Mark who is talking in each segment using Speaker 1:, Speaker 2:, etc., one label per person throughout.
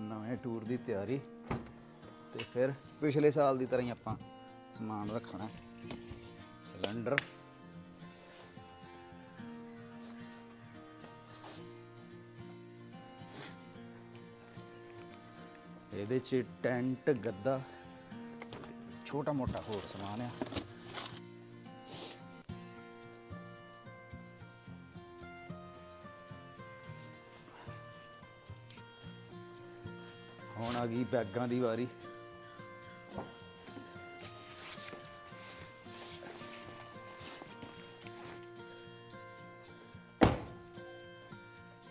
Speaker 1: ਨਵੇਂ ਟੂਰ ਦੀ ਤਿਆਰੀ ਤੇ ਫਿਰ ਪਿਛਲੇ ਸਾਲ ਦੀ ਤਰ੍ਹਾਂ ਹੀ ਆਪਾਂ ਸਮਾਨ ਰੱਖਣਾ। ਸਿਲੰਡਰ। ਇਹਦੇ ਚ ਟੈਂਟ, ਗੱਦਾ ਛੋਟਾ ਮੋਟਾ ਹੋਰ ਸਮਾਨ ਆ। ਹੁਣ ਦੀ ਵਾਰੀ।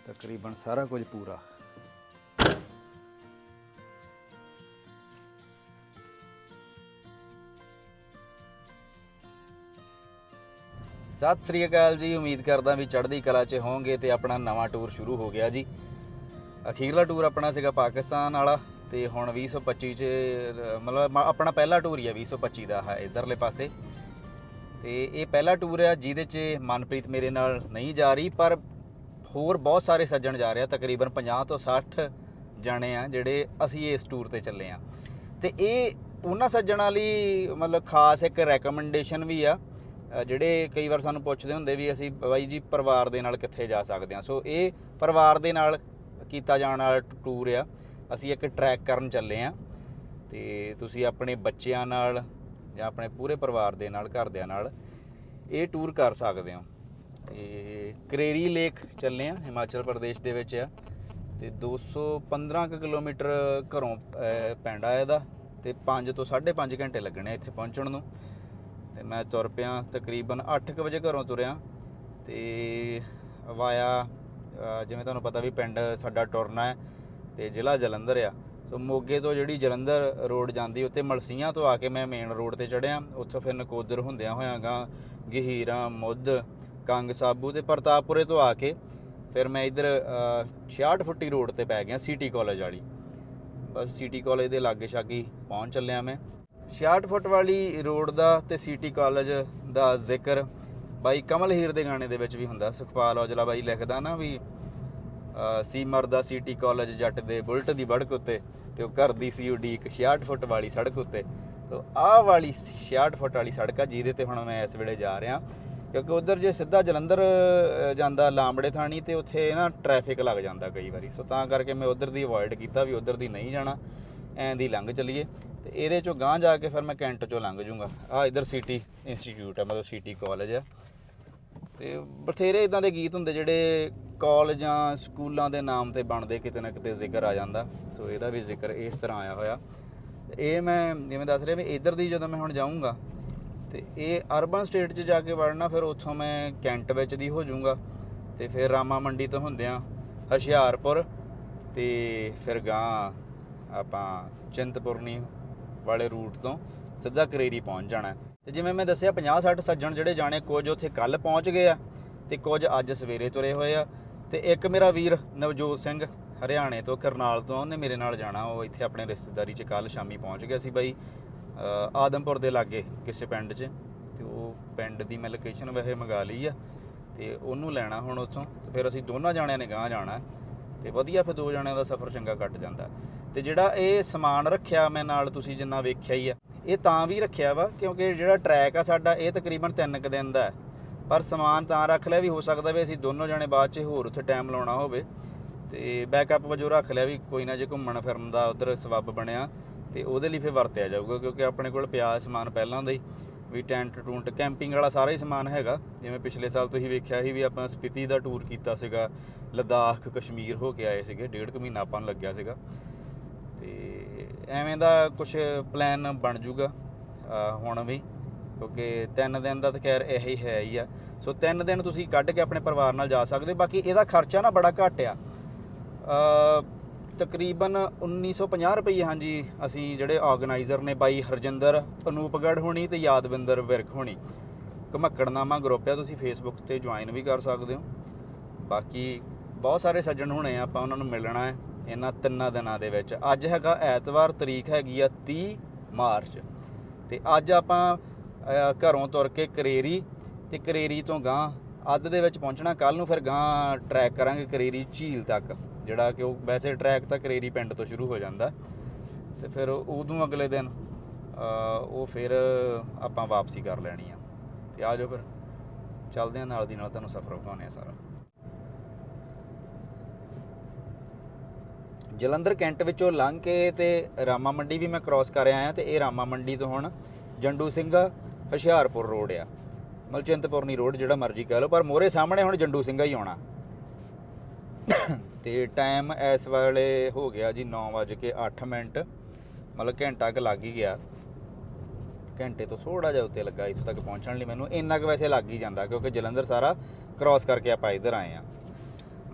Speaker 1: ਤਕਰੀਬਨ ਸਾਰਾ ਕੁਝ ਪੂਰਾ। ਸਤਿ ਸ੍ਰੀ ਅਕਾਲ ਜੀ, ਉਮੀਦ ਕਰਦਾ ਵੀ ਚੜ੍ਹਦੀ ਕਲਾ 'ਚ ਹੋਵੋਗੇ ਤੇ ਆਪਣਾ ਨਵਾਂ ਟੂਰ ਸ਼ੁਰੂ ਹੋ ਗਿਆ ਜੀ। ਅਖੀਰਲਾ ਟੂਰ ਆਪਣਾ ਸੀਗਾ ਪਾਕਿਸਤਾਨ ਵਾਲਾ। ਤੇ ਹੁਣ 2025 ਚ ਅਹ, ਮਤਲਬ ਮ- ਆਪਣਾ ਪਹਿਲਾ ਟੂਰ ਹੀ ਆ 2025 ਦਾ ਹੈ ਇਧਰਲੇ ਪਾਸੇ। ਤੇ ਇਹ ਪਹਿਲਾ ਟੂਰ ਆ ਜਿਹਦੇ 'ਚ ਮਨਪ੍ਰੀਤ ਮੇਰੇ ਨਾਲ ਨਹੀਂ ਜਾ ਰਹੀ ਪਰ ਹੋਰ ਬਹੁਤ ਸਾਰੇ ਸੱਜਣ ਜਾ ਰਹੇ ਆ ਤਕਰੀਬਨ 50 ਤੋਂ 60 ਜਾਣੇ ਆ ਜਿਹੜੇ ਅਸੀਂ ਇਸ ਟੂਰ ਤੇ ਚੱਲੇ ਆ। ਤੇ ਇਹ ਉਹਨਾਂ ਸੱਜਣਾਂ ਲਈ ਮਤਲਬ ਖਾਸ ਇੱਕ ਰეკਮੈਂਡੇਸ਼ਨ ਵੀ ਆ ਅ, ਜਿਹੜੇ ਕਈ ਵਾਰ ਸਾਨੂੰ ਪੁੱਛਦੇ ਹੁੰਦੇ ਵੀ ਅਸੀਂ ਬਾਈ ਜੀ ਪਰਿਵਾਰ ਦੇ ਨਾਲ ਕਿੱਥੇ ਜਾ ਸਕਦੇ ਆ। ਸੋ ਇਹ ਪਰਿਵਾਰ ਦੇ ਨਾਲ ਕੀਤਾ ਜਾਣ ਵਾਲਾ ਟੂਰ ਆ। ਅਸੀਂ ਇੱਕ ਟਰੈਕ ਕਰਨ ਚੱਲੇ ਆ ਤੇ ਤੁਸੀਂ ਆਪਣੇ ਬੱਚਿਆਂ ਨਾਲ ਜਾਂ ਆਪਣੇ ਪੂਰੇ ਪਰਿਵਾਰ ਦੇ ਨਾਲ ਘਰਦਿਆਂ ਨਾਲ ਇਹ ਟੂਰ ਕਰ ਸਕਦੇ ਹੋ। ਤੇ ਕਰੇਰੀ ਲੇਕ ਚੱਲੇ ਆ ਹਿਮਾਚਲ ਪ੍ਰਦੇਸ਼ ਦੇ ਵਿੱਚ ਆ ਤੇ 215 ਕੁ ਕਿਲੋਮੀਟਰ ਘਰੋਂ ਅਹ, ਪੈਂਦਾ ਇਹਦਾ ਤੇ 5 ਤੋਂ 5.5 ਘੰਟੇ ਲੱਗਣੇ ਇੱਥੇ ਪਹੁੰਚਣ ਨੂੰ। ਤੇ ਮੈਂ ਤੁਰ ਪਿਆ ਤਕਰੀਬਨ 8 ਵਜੇ ਘਰੋਂ ਤੁਰਿਆ ਤੇ ਵਾਇਆ ਜਿਵੇਂ ਤੁਹਾਨੂੰ ਪਤਾ ਵੀ ਪਿੰਡ ਸਾਡਾ ਟੁਰਨਾ ਹੈ ਤੇ ਜ਼ਿਲ੍ਹਾ ਜਲੰਧਰ ਆ। ਸੋ ਮੋਗੇ ਤੋਂ ਜਿਹੜੀ ਜਲੰਧਰ ਰੋਡ ਜਾਂਦੀ ਉੱਤੇ ਮਲਸੀਆਂ ਤੋਂ ਆ ਕੇ ਮੈਂ ਮੇਨ ਰੋਡ ਤੇ ਚੜਿਆ ਉੱਥੋਂ ਫਿਰ ਨਕੋਦਰ ਹੁੰਦਿਆਂ ਹੋਇਆਂ ਗਾ, ਗਹੀਰਾ, ਮੁੱਧ, ਕੰਗ ਸਾਬੂ ਤੇ ਪ੍ਰਤਾਪਪੁਰੇ ਤੋਂ ਆ ਕੇ ਫਿਰ ਮੈਂ ਇਧਰ 66 ਫੁੱਟੀ ਰੋਡ ਤੇ ਪੈ ਗਿਆ ਸਿਟੀ ਕਾਲਜ ਵਾਲੀ। ਬਸ ਸਿਟੀ ਕਾਲਜ ਦੇ ਲਾਗੇ ਛਾਗੀ ਪਹੁੰਚ ਚੱਲਿਆ ਮੈਂ। 66 ਫੁੱਟ ਵਾਲੀ ਰੋਡ ਦਾ ਤੇ ਸਿਟੀ ਕਾਲਜ ਦਾ ਜ਼ਿਕਰ ਬਾਈ ਕਮਲ ਹੀਰ ਦੇ ਗਾਣੇ ਦੇ ਵਿੱਚ ਵੀ ਹੁੰਦਾ। ਸੁਖਪਾਲ ਔਜਲਾ ਬਾਈ ਲਿਖਦਾ ਨਾ ਵੀ ਸੀਮਰ ਦਾ ਸਿਟੀ ਕਾਲਜ ਜੱਟ ਦੇ ਬੁਲਟ ਦੀ ਬੜਕ ਉੱਤੇ ਤੇ ਉਹ ਘਰ ਦੀ ਸੀ ਉਡੀਕ 66 ਫੁੱਟ ਵਾਲੀ ਸੜਕ ਉੱਤੇ। ਤੋ ਆਹ ਵਾਲੀ 66 ਫੁੱਟ ਵਾਲੀ ਸੜਕ ਆ, ਜਿਹਦੇ ਤੇ ਹੁਣ ਮੈਂ ਇਸ ਵੇਲੇ ਜਾ ਰਿਹਾ। ਕਿਉਂਕਿ ਉਧਰ ਜੇ ਸਿੱਧਾ ਜਲੰਧਰ ਜਾਂਦਾ ਲਾਂਬੜੇ ਥਾਣੀ ਤੇ ਉੱਥੇ ਨਾ ਟ੍ਰੈਫਿਕ ਲੱਗ ਜਾਂਦਾ ਕਈ ਵਾਰੀ। ਸੋ ਤਾਂ ਕਰਕੇ ਮੈਂ ਉਧਰ ਦੀ ਅਵੋਇਡ ਕੀਤਾ ਵੀ ਉਧਰ ਦੀ ਨਹੀਂ ਜਾਣਾ, ਐਂ ਦੀ ਲੰਘ ਚਲੀਏ। ਤੇ ਇਹਦੇ ਚੋਂ ਗਾਂਹ ਜਾ ਕੇ ਫਿਰ ਮੈਂ ਕੈਂਟ ਚੋਂ ਲੰਘ ਜੂੰਗਾ। ਆ ਇਧਰ ਸਿਟੀ ਇੰਸਟੀਚਿਊਟ ਹੈ ਮਤਲਬ ਸਿਟੀ ਕਾਲਜ ਹੈ ਤੇ ਬਥੇਰੇ ਇਦਾਂ ਦੇ ਗੀਤ ਹੁੰਦੇ ਜਿਹੜੇ ਕਾਲਜਾਂ ਸਕੂਲਾਂ ਦੇ ਨਾਮ ਤੇ ਬਣਦੇ, ਕਿਤੇ ਨਾ ਕਿਤੇ ਜ਼ਿਕਰ ਆ ਜਾਂਦਾ। ਸੋ ਇਹਦਾ ਵੀ ਜ਼ਿਕਰ ਇਸ ਤਰ੍ਹਾਂ ਆਇਆ ਹੋਇਆ। ਇਹ ਮੈਂ ਜਿਵੇਂ ਦੱਸ ਰਿਹਾ ਵੀ ਇਧਰ ਦੀ ਜਦੋਂ ਮੈਂ ਹੁਣ ਜਾਊਂਗਾ, ਤੇ ਇਹ ਅਰਬਨ ਸਟੇਟ 'ਚ ਜਾ ਕੇ ਵੜਨਾ, ਫਿਰ ਉੱਥੋਂ ਮੈਂ ਕੈਂਟ ਵਿੱਚ ਦੀ ਹੋ ਜਾਊਂਗਾ। ਤੇ ਫਿਰ ਰਾਮਾ ਮੰਡੀ ਤੋਂ ਹੁੰਦਿਆਂ ਹੁਸ਼ਿਆਰਪੁਰ ਤੇ ਫਿਰ ਗਾਂ ਆਪਾਂ ਚਿੰਤਪੁਰਨੀ ਵਾਲੇ ਰੂਟ ਤੋਂ ਸਿੱਧਾ ਕਰੇਰੀ ਪਹੁੰਚ ਜਾਣਾ। ਤੇ ਜਿਵੇਂ ਮੈਂ ਦੱਸਿਆ 50 60 ਸੱਜਣ ਜਿਹੜੇ ਜਾਣੇ ਕੁਝ ਉੱਥੇ ਕੱਲ ਪਹੁੰਚ ਗਏ ਆ ਤੇ ਕੁਝ ਅੱਜ ਸਵੇਰੇ ਤੁਰੇ ਹੋਏ ਆ। ਤੇ ਇੱਕ ਮੇਰਾ ਵੀਰ ਨਵਜੋਤ ਸਿੰਘ ਹਰਿਆਣੇ ਤੋਂ, ਕਰਨਾਲ ਤੋਂ, ਉਹਨੇ ਮੇਰੇ ਨਾਲ ਜਾਣਾ, ਉਹ ਇੱਥੇ ਆਪਣੇ ਰਿਸ਼ਤੇਦਾਰੀ 'ਚ ਕੱਲ ਸ਼ਾਮੀ ਪਹੁੰਚ ਗਿਆ ਸੀ ਬਾਈ ਆਦਮਪੁਰ ਦੇ ਲਾਗੇ ਕਿਸੇ ਪਿੰਡ 'ਚ। ਤੇ ਉਹ ਪਿੰਡ ਦੀ ਮੈਂ ਲੋਕੇਸ਼ਨ ਵੈਸੇ ਮੰਗਾ ਲਈ ਆ ਤੇ ਉਹਨੂੰ ਲੈਣਾ ਹੁਣ ਉੱਥੋਂ। ਤੇ ਫਿਰ ਅਸੀਂ ਦੋਨਾਂ ਜਾਣਿਆਂ ਨੇ ਗਾਂ ਜਾਣਾ। ਤੇ ਵਧੀਆ ਫਿਰ ਦੋ ਜਣਿਆਂ ਦਾ ਸਫ਼ਰ ਚੰਗਾ ਕੱਟ ਜਾਂਦਾ। ਤੇ ਜਿਹੜਾ ਇਹ ਸਮਾਨ ਰੱਖਿਆ ਮੈਂ ਨਾਲ ਤੁਸੀਂ ਜਿੰਨਾ ਵੇਖਿਆ ਹੀ ਆ, ਇਹ ਤਾਂ ਵੀ ਰੱਖਿਆ ਵਾ, ਕਿਉਂਕਿ ਜਿਹੜਾ ਟਰੈਕ ਆ ਸਾਡਾ, ਇਹ ਤਕਰੀਬਨ 3 ਕੁ ਦਿਨ ਦਾ ਪਰ ਸਮਾਨ ਤਾਂ ਰੱਖ ਲਿਆ ਵੀ ਹੋ ਸਕਦਾ ਵੀ ਅਸੀਂ ਦੋਨੋਂ ਜਣੇ ਬਾਅਦ 'ਚ ਹੋਰ ਉੱਥੇ ਟਾਈਮ ਲਾਉਣਾ ਹੋਵੇ। ਤੇ ਬੈਕਅਪ ਵਜੋਂ ਰੱਖ ਲਿਆ ਵੀ ਕੋਈ ਨਾ ਜੇ ਘੁੰਮਣ ਫਿਰਨ ਦਾ ਉਧਰ ਸਬੱਬ ਬਣਿਆ, ਤੇ ਉਹਦੇ ਲਈ ਫਿਰ ਵਰਤਿਆ ਜਾਊਗਾ, ਕਿਉਂਕਿ ਆਪਣੇ ਕੋਲ ਪਿਆ ਸਮਾਨ ਪਹਿਲਾਂ ਦਾ ਹੀ। ਵੀ ਟੈਂਟ ਟੂੰਟ, ਕੈਂਪਿੰਗ ਵਾਲਾ ਸਾਰਾ ਹੀ ਸਮਾਨ ਹੈਗਾ। ਜਿਵੇਂ ਪਿਛਲੇ ਸਾਲ ਤੁਸੀਂ ਵੇਖਿਆ ਸੀ ਵੀ ਆਪਾਂ ਸਪੀਤੀ ਦਾ ਟੂਰ ਕੀਤਾ ਸੀਗਾ, ਲਦਾਖ, ਕਸ਼ਮੀਰ ਹੋ ਕੇ ਆਏ ਸੀਗੇ, ਡੇਢ ਕੁ ਮਹੀਨਾ ਆਪਾਂ ਨੂੰ ਲੱਗਿਆ ਸੀਗਾ। ਤੇ ਐਵੇਂ ਦਾ ਕੁਝ ਪਲਾਨ ਬਣ ਜੂਗਾ ਹੁਣ ਵੀ। ਕਿਉਂਕਿ ਤਿੰਨ ਦਿਨ ਦਾ ਤਾਂ ਖੈਰ ਇਹੀ ਹੈ ਹੀ ਆ। ਸੋ ਤਿੰਨ ਦਿਨ ਤੁਸੀਂ ਕੱਢ ਕੇ ਆਪਣੇ ਪਰਿਵਾਰ ਨਾਲ ਜਾ ਸਕਦੇ ਬਾਕੀ ਇਹਦਾ ਖਰਚਾ ਨਾ ਬੜਾ ਘੱਟ ਆ। ਤਕਰੀਬਨ 1950 ਰੁਪਏ ਹਾਂਜੀ, ਅਸੀਂ ਜਿਹੜੇ ਆਰਗੇਨਾਈਜ਼ਰ ਨੇ ਬਾਈ ਹਰਜਿੰਦਰ ਅਨੂਪਗੜ ਹੋਣੀ ਤੇ ਯਾਦਵਿੰਦਰ ਵਿਰਕ ਹੋਣੀ। ਘਮੱਕੜਨਾਮਾ ਗਰੁੱਪ ਆ, ਤੁਸੀਂ ਫੇਸਬੁੱਕ ਤੇ ਜੁਆਇਨ ਵੀ ਕਰ ਸਕਦੇ ਹੋ। ਬਾਕੀ ਬਹੁਤ ਸਾਰੇ ਸੱਜਣ ਹੋਣੇ ਆ, ਆਪਾਂ ਉਹਨਾਂ ਨੂੰ ਮਿਲਣਾ ਹੈ ਇਹਨਾਂ ਤਿੰਨਾਂ ਦਿਨਾਂ ਦੇ ਵਿੱਚ। ਅੱਜ ਹੈਗਾ ਐਤਵਾਰ, ਤਰੀਕ ਹੈਗੀ ਆ 30 ਮਾਰਚ। ਤੇ ਅੱਜ ਆਪਾਂ ਘਰੋਂ ਤੁਰ ਕੇ ਕਰੇਰੀ ਤੇ ਕਰੇਰੀ ਤੋਂ ਗਾਂ ਅੱਧ ਦੇ ਵਿੱਚ ਪਹੁੰਚਣਾ ਕੱਲ ਨੂੰ ਫਿਰ ਗਾਂ ਟਰੈਕ ਕਰਾਂਗੇ ਕਰੇਰੀ ਝੀਲ ਤੱਕ। ਜਿਹੜਾ ਕਿ ਉਹ ਵੈਸੇ ਟਰੈਕ ਤਾਂ ਕਰੇਰੀ ਪਿੰਡ ਤੋਂ ਸ਼ੁਰੂ ਹੋ ਜਾਂਦਾ। ਤੇ ਫਿਰ ਉਦੋਂ ਅਗਲੇ ਦਿਨ ਉਹ ਫਿਰ ਆਪਾਂ ਵਾਪਸੀ ਕਰ ਲੈਣੀ ਆ। ਤੇ ਆ ਜਾਓ ਫਿਰ। ਚੱਲਦੇ ਆ ਨਾਲ ਦੀ ਨਾਲ ਤੁਹਾਨੂੰ ਸਫ਼ਰ ਵਿਖਾਉਂਦੇ ਆ ਸਾਰਾ। ਜਲੰਧਰ ਕੈਂਟ ਵਿੱਚੋਂ ਲੰਘ ਕੇ ਤੇ ਰਾਮਾ ਮੰਡੀ ਵੀ ਮੈਂ ਕ੍ਰਾਸ ਕਰ ਆਇਆ, ਤੇ ਇਹ ਰਾਮਾ ਮੰਡੀ ਤੋਂ ਹੁਣ ਜੰਡੂ ਸਿੰਘ ਹੁਸ਼ਿਆਰਪੁਰ ਰੋਡ ਆ। ਮਲਚਿੰਤਪੁਰਨੀ ਰੋਡ ਜਿਹੜਾ ਮਰਜ਼ੀ ਕਹਿ ਲਓ, ਪਰ ਮੋਰੇ ਸਾਹਮਣੇ ਹੁਣ ਜੰਡੂ ਸਿੰਘਾ ਹੀ ਆਉਣਾ। ਤੇ ਟਾਈਮ ਇਸ ਵੇਲੇ ਹੋ ਗਿਆ ਜੀ 9:08 ਮਿੰਟ, ਮਤਲਬ ਘੰਟਾ ਕੁ ਲੱਗ ਹੀ ਗਿਆ। ਘੰਟੇ ਤੋਂ ਥੋੜਾ ਜਿਹਾ ਉੱਤੇ ਲੱਗਾ ਇਸ ਤੱਕ ਪਹੁੰਚਣ ਲਈ ਮੈਨੂੰ ਇੰਨਾ ਕੁ ਵੈਸੇ ਲੱਗ ਹੀ ਜਾਂਦਾ, ਕਿਉਂਕਿ ਜਲੰਧਰ ਸਾਰਾ ਕ੍ਰਾਸ ਕਰਕੇ ਆਪਾਂ ਇੱਧਰ ਆਏ ਆ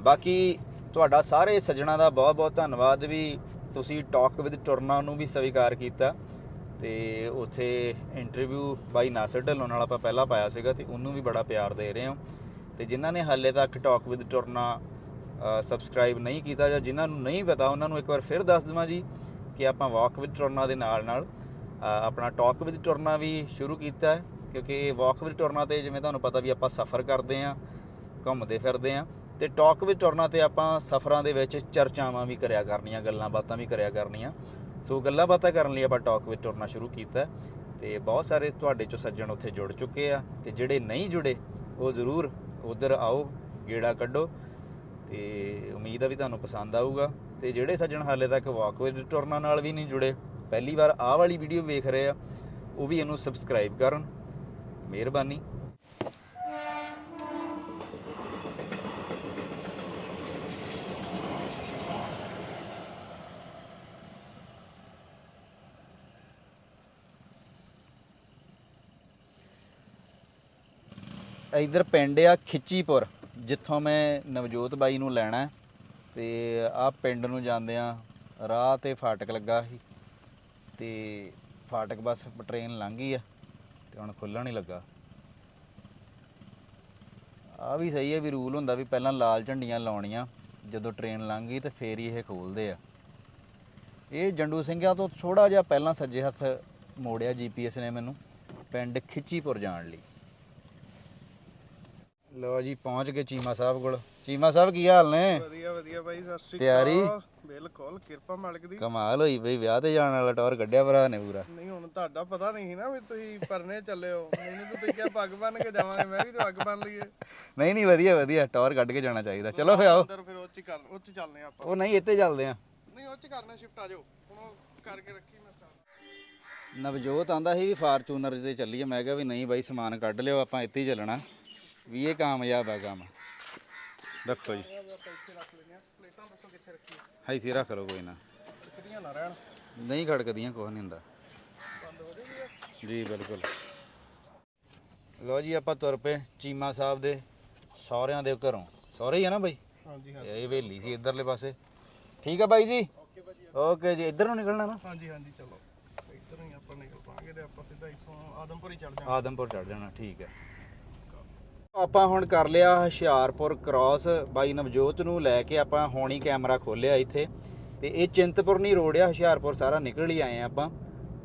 Speaker 1: ਬਾਕੀ ਤੁਹਾਡਾ ਸਾਰੇ ਸੱਜਣਾ ਦਾ ਬਹੁਤ ਬਹੁਤ ਧੰਨਵਾਦ ਵੀ ਤੁਸੀਂ ਟਾਕ ਵਿਦ ਟੁਰਨਾ ਨੂੰ ਵੀ ਸਵੀਕਾਰ ਕੀਤਾ ਤੇ ਉੱਥੇ ਇੰਟਰਵਿਊ ਬਾਈ ਨਾਸਰ ਢੱਲੋਂ ਨਾਲ ਆਪਾਂ ਪਹਿਲਾਂ ਪਾਇਆ ਸੀਗਾ ਤੇ ਉਹਨੂੰ ਵੀ ਬੜਾ ਪਿਆਰ ਦੇ ਰਹੇ ਹੋ। ਤੇ ਜਿਨ੍ਹਾਂ ਨੇ ਹਾਲੇ ਤੱਕ ਟਾਕ ਵਿਦ ਟੁਰਨਾ ਸਬਸਕ੍ਰਾਈਬ ਨਹੀਂ ਕੀਤਾ ਜਾਂ ਜਿਨ੍ਹਾਂ ਨੂੰ ਨਹੀਂ ਪਤਾ, ਉਹਨਾਂ ਨੂੰ ਇੱਕ ਵਾਰ ਫਿਰ ਦੱਸ ਦਵਾਂ ਜੀ ਕਿ ਆਪਾਂ ਵਾਕ ਵਿਦ ਟੁਰਨਾ ਦੇ ਨਾਲ ਨਾਲ ਆਪਣਾ ਟਾਕ ਵਿਦ ਟੁਰਨਾ ਵੀ ਸ਼ੁਰੂ ਕੀਤਾ ਹੈ, ਕਿਉਂਕਿ ਵਾਕ ਵਿਦ ਟੁਰਨਾ ਤੇ ਜਿਵੇਂ ਤੁਹਾਨੂੰ ਪਤਾ ਵੀ ਆਪਾਂ ਸਫ਼ਰ ਕਰਦੇ ਆਂ ਘੁੰਮਦੇ ਫਿਰਦੇ ਆਂ ਤੇ ਟਾਕ ਵਿਦ ਟੁਰਨਾ ਤੇ ਆਪਾਂ ਸਫ਼ਰਾਂ ਦੇ ਵਿੱਚ ਚਰਚਾਵਾਂ ਵੀ ਕਰਿਆ ਕਰਨੀਆਂ, ਗੱਲਾਂ ਬਾਤਾਂ ਵੀ ਕਰਿਆ ਕਰਨੀਆਂ। ਸੋ ਗੱਲਾਂ ਬਾਤਾਂ ਕਰਨ ਲਈ ਆਪਾਂ ਟਾਕ ਵਿਦ ਟੁਰਨਾ ਸ਼ੁਰੂ ਕੀਤਾ ਹੈ, ਤੇ ਬਹੁਤ ਸਾਰੇ ਤੁਹਾਡੇ ਚੋਂ ਸੱਜਣ ਉੱਥੇ ਜੁੜ ਚੁੱਕੇ ਆ, ਤੇ ਜਿਹੜੇ ਨਹੀਂ ਜੁੜੇ, ਉਹ ਜ਼ਰੂਰ ਉਧਰ ਆਓ, ਗੇੜਾ ਕੱਢੋ ਤੇ ਉਮੀਦ ਆ ਵੀ ਤੁਹਾਨੂੰ ਪਸੰਦ ਆਊਗਾ। ਤੇ ਜਿਹੜੇ ਸੱਜਣ ਹਾਲੇ ਤੱਕ ਵਾਕਵੇ ਵਿਦ ਟੁਰਨਾ ਨਾਲ ਵੀ ਨਹੀਂ ਜੁੜੇ, ਪਹਿਲੀ ਵਾਰ ਆਹ ਵਾਲੀ ਵੀਡੀਓ ਵੇਖ ਰਹੇ ਆ, ਉਹ ਵੀ ਇਹਨੂੰ ਸਬਸਕ੍ਰਾਈਬ ਕਰਨ। ਮਿਹਰਬਾਨੀ। ਇਧਰ ਪਿੰਡ ਆ ਖਿੱਚੀਪੁਰ। ਜਿੱਥੋਂ ਮੈਂ ਨਵਜੋਤ ਬਾਈ ਨੂੰ ਲੈਣਾ ਹੈ। ਤੇ ਆ ਪਿੰਡ ਨੂੰ ਜਾਂਦੇ ਆ ਰਾਹ ਤੇ ਫਾਟਕ ਲੱਗਾ ਸੀ ਤੇ ਫਾਟਕ ਬਸ ਟ੍ਰੇਨ ਲੰਘ ਗਈ ਆ ਤੇ ਹੁਣ ਖੁੱਲਣ ਹੀ ਲੱਗਾ ਆ ਵੀ ਸਹੀ ਹੈ ਵੀ ਰੂਲ ਹੁੰਦਾ ਵੀ ਪਹਿਲਾਂ ਲਾਲ ਝੰਡੀਆਂ ਲਾਉਣੀਆਂ, ਜਦੋਂ ਟ੍ਰੇਨ ਲੰਘ ਗਈ ਤੇ ਫੇਰ ਹੀ ਇਹ ਖੋਲਦੇ ਆ ਇਹ ਜੰਡੂ ਸਿੰਘਾਂ ਤੋਂ ਥੋੜਾ ਜਿਹਾ ਪਹਿਲਾਂ ਸੱਜੇ ਹੱਥ ਮੋੜਿਆ ਜੀਪੀਐਸ ਨੇ ਮੈਨੂੰ, ਪਿੰਡ ਖਿੱਚੀਪੁਰ ਜਾਣ ਲਈ ਲੋ ਜੀ ਪਹੁੰਚ ਗਏ ਚੀਮਾ ਸਾਹਿਬ ਕੋਲ। ਚੀਮਾ ਸਾਹਿਬ ਕੀ ਹਾਲ ਨੇ?
Speaker 2: ਵਧੀਆ ਵਧੀਆ ਬਾਈ ਸਤਿ ਸ਼੍ਰੀ
Speaker 1: ਤਿਆਰੀ?
Speaker 2: ਅਕਾਲ। ਬਿਲਕੁਲ ਕਿਰਪਾ ਮਾਲਕ ਦੀ।
Speaker 1: ਕਮਾਲ ਹੋਈ ਬਈ ਵਿਆਹ ਤੇ ਜਾਣ ਵਾਲਾ ਟੌਰ ਕੱਢਿਆ ਭਰਾ ਨੇ ਪੂਰਾ।
Speaker 2: ਨਹੀਂ ਹੁਣ ਤੁਹਾਡਾ ਪਤਾ ਨਹੀਂ ਸੀ ਨਾ ਵੀ ਤੁਸੀਂ ਪਰਨੇ ਚੱਲੇ ਹੋ। ਮੈਨੂੰ ਤਾਂ ਤੁਸੀਂ ਕਿਹਾ ਪੱਗ ਬੰਨ ਕੇ ਜਾਵਾਂਗੇ ਮੈਂ ਵੀ ਤਾਂ ਪੱਗ ਬੰਨ ਲਈਏ।
Speaker 1: ਨਹੀਂ ਨਹੀਂ ਵਧੀਆ ਵਧੀਆ ਟੌਰ ਕੱਢ ਕੇ ਜਾਣਾ ਚਾਹੀਦਾ। ਚਲੋ ਫੇ ਆਓ।
Speaker 2: ਅੰਦਰ ਫਿਰ ਉਹ ਚ ਹੀ ਕਰ ਉਹ ਚ ਹੀ ਚੱਲਨੇ ਆਪਾਂ।
Speaker 1: ਉਹ ਨਹੀਂ ਇੱਥੇ ਚੱਲਦੇ ਆ
Speaker 2: ਨਹੀਂ ਉਹ ਚ ਕਰਨਾ ਸ਼ਿਫਟ ਆ ਜਾਓ। ਹੁਣ ਉਹ ਕਰਕੇ ਰੱਖੀ ਮੈਂ start।
Speaker 1: ਨਵਜੋਤ ਆਂਦਾ ਸੀ ਵੀ ਫਾਰਚੂਨਰ ਤੇ ਚੱਲੀਏ। ਮੈਂ ਕਿਹਾ ਵੀ ਨਹੀਂ ਬਾਈ ਸਮਾਨ ਕੱਢ ਲਿਓ ਆਪਾਂ ਇੱਥੇ ਹੀ ਚੱਲਣਾ। ਵੀ ਇਹ ਕਾਮਯਾਬ ਆ ਕੰਮ। ਰੱਖੋ ਜੀ।
Speaker 2: ਆਪਾਂ ਇੱਥੇ ਰੱਖ
Speaker 1: ਲਓ ਕੋਈ ਨਾ।
Speaker 2: ਕਿਹਦੀਆਂ ਨਾ ਰਹਿਣ
Speaker 1: ਨਹੀਂ ਖੜਕਦੀਆਂ ਕੁਛ ਨਹੀਂ ਹੁੰਦਾ। ਜੀ ਬਿਲਕੁਲ। ਲੋ ਜੀ ਆਪਾਂ ਤੁਰ ਪਏ ਚੀਮਾ ਸਾਹਿਬ ਦੇ ਸਹੁਰਿਆਂ ਦੇ ਘਰੋਂ। ਸਹੁਰੇ ਹੀ ਆ ਨਾ ਬਾਈ?
Speaker 2: ਹਾਂਜੀ ਹਾਂਜੀ।
Speaker 1: ਇਹ ਹਵੇਲੀ ਸੀ ਇਧਰਲੇ ਪਾਸੇ। ਠੀਕ ਆ ਬਾਈ ਜੀ?
Speaker 2: ਓਕੇ
Speaker 1: ਜੀ। ਇੱਧਰ ਨੂੰ ਨਿਕਲਣਾ ਨਾ।
Speaker 2: ਹਾਂਜੀ ਹਾਂਜੀ ਚਲੋ। ਇੱਧਰ ਹੀ ਆਪਾਂ ਨਿਕਲ ਪਾਂਗੇ ਤੇ ਆਪਾਂ ਸਿੱਧਾ ਇੱਥੋਂ ਆਦਮਪੁਰ ਹੀ ਚੱਲ ਜਾਵਾਂਗੇ
Speaker 1: ਆਦਮਪੁਰ ਚੜ ਜਾਣਾ ਠੀਕ ਹੈ ਆਪਾਂ ਹੁਣ ਕਰ ਲਿਆ ਹੁਸ਼ਿਆਰਪੁਰ ਕ੍ਰਾਸ ਬਾਈ ਨਵਜੋਤ ਨੂੰ ਲੈ ਕੇ ਆਪਾਂ ਹੋਣੀ ਕੈਮਰਾ ਖੋਲਿਆ ਇੱਥੇ। ਤੇ ਇਹ ਚਿੰਤਪੁਰਨੀ ਰੋਡ ਆ, ਹੁਸ਼ਿਆਰਪੁਰ ਸਾਰਾ ਨਿਕਲ ਹੀ ਆਏ ਆ ਆਪਾਂ।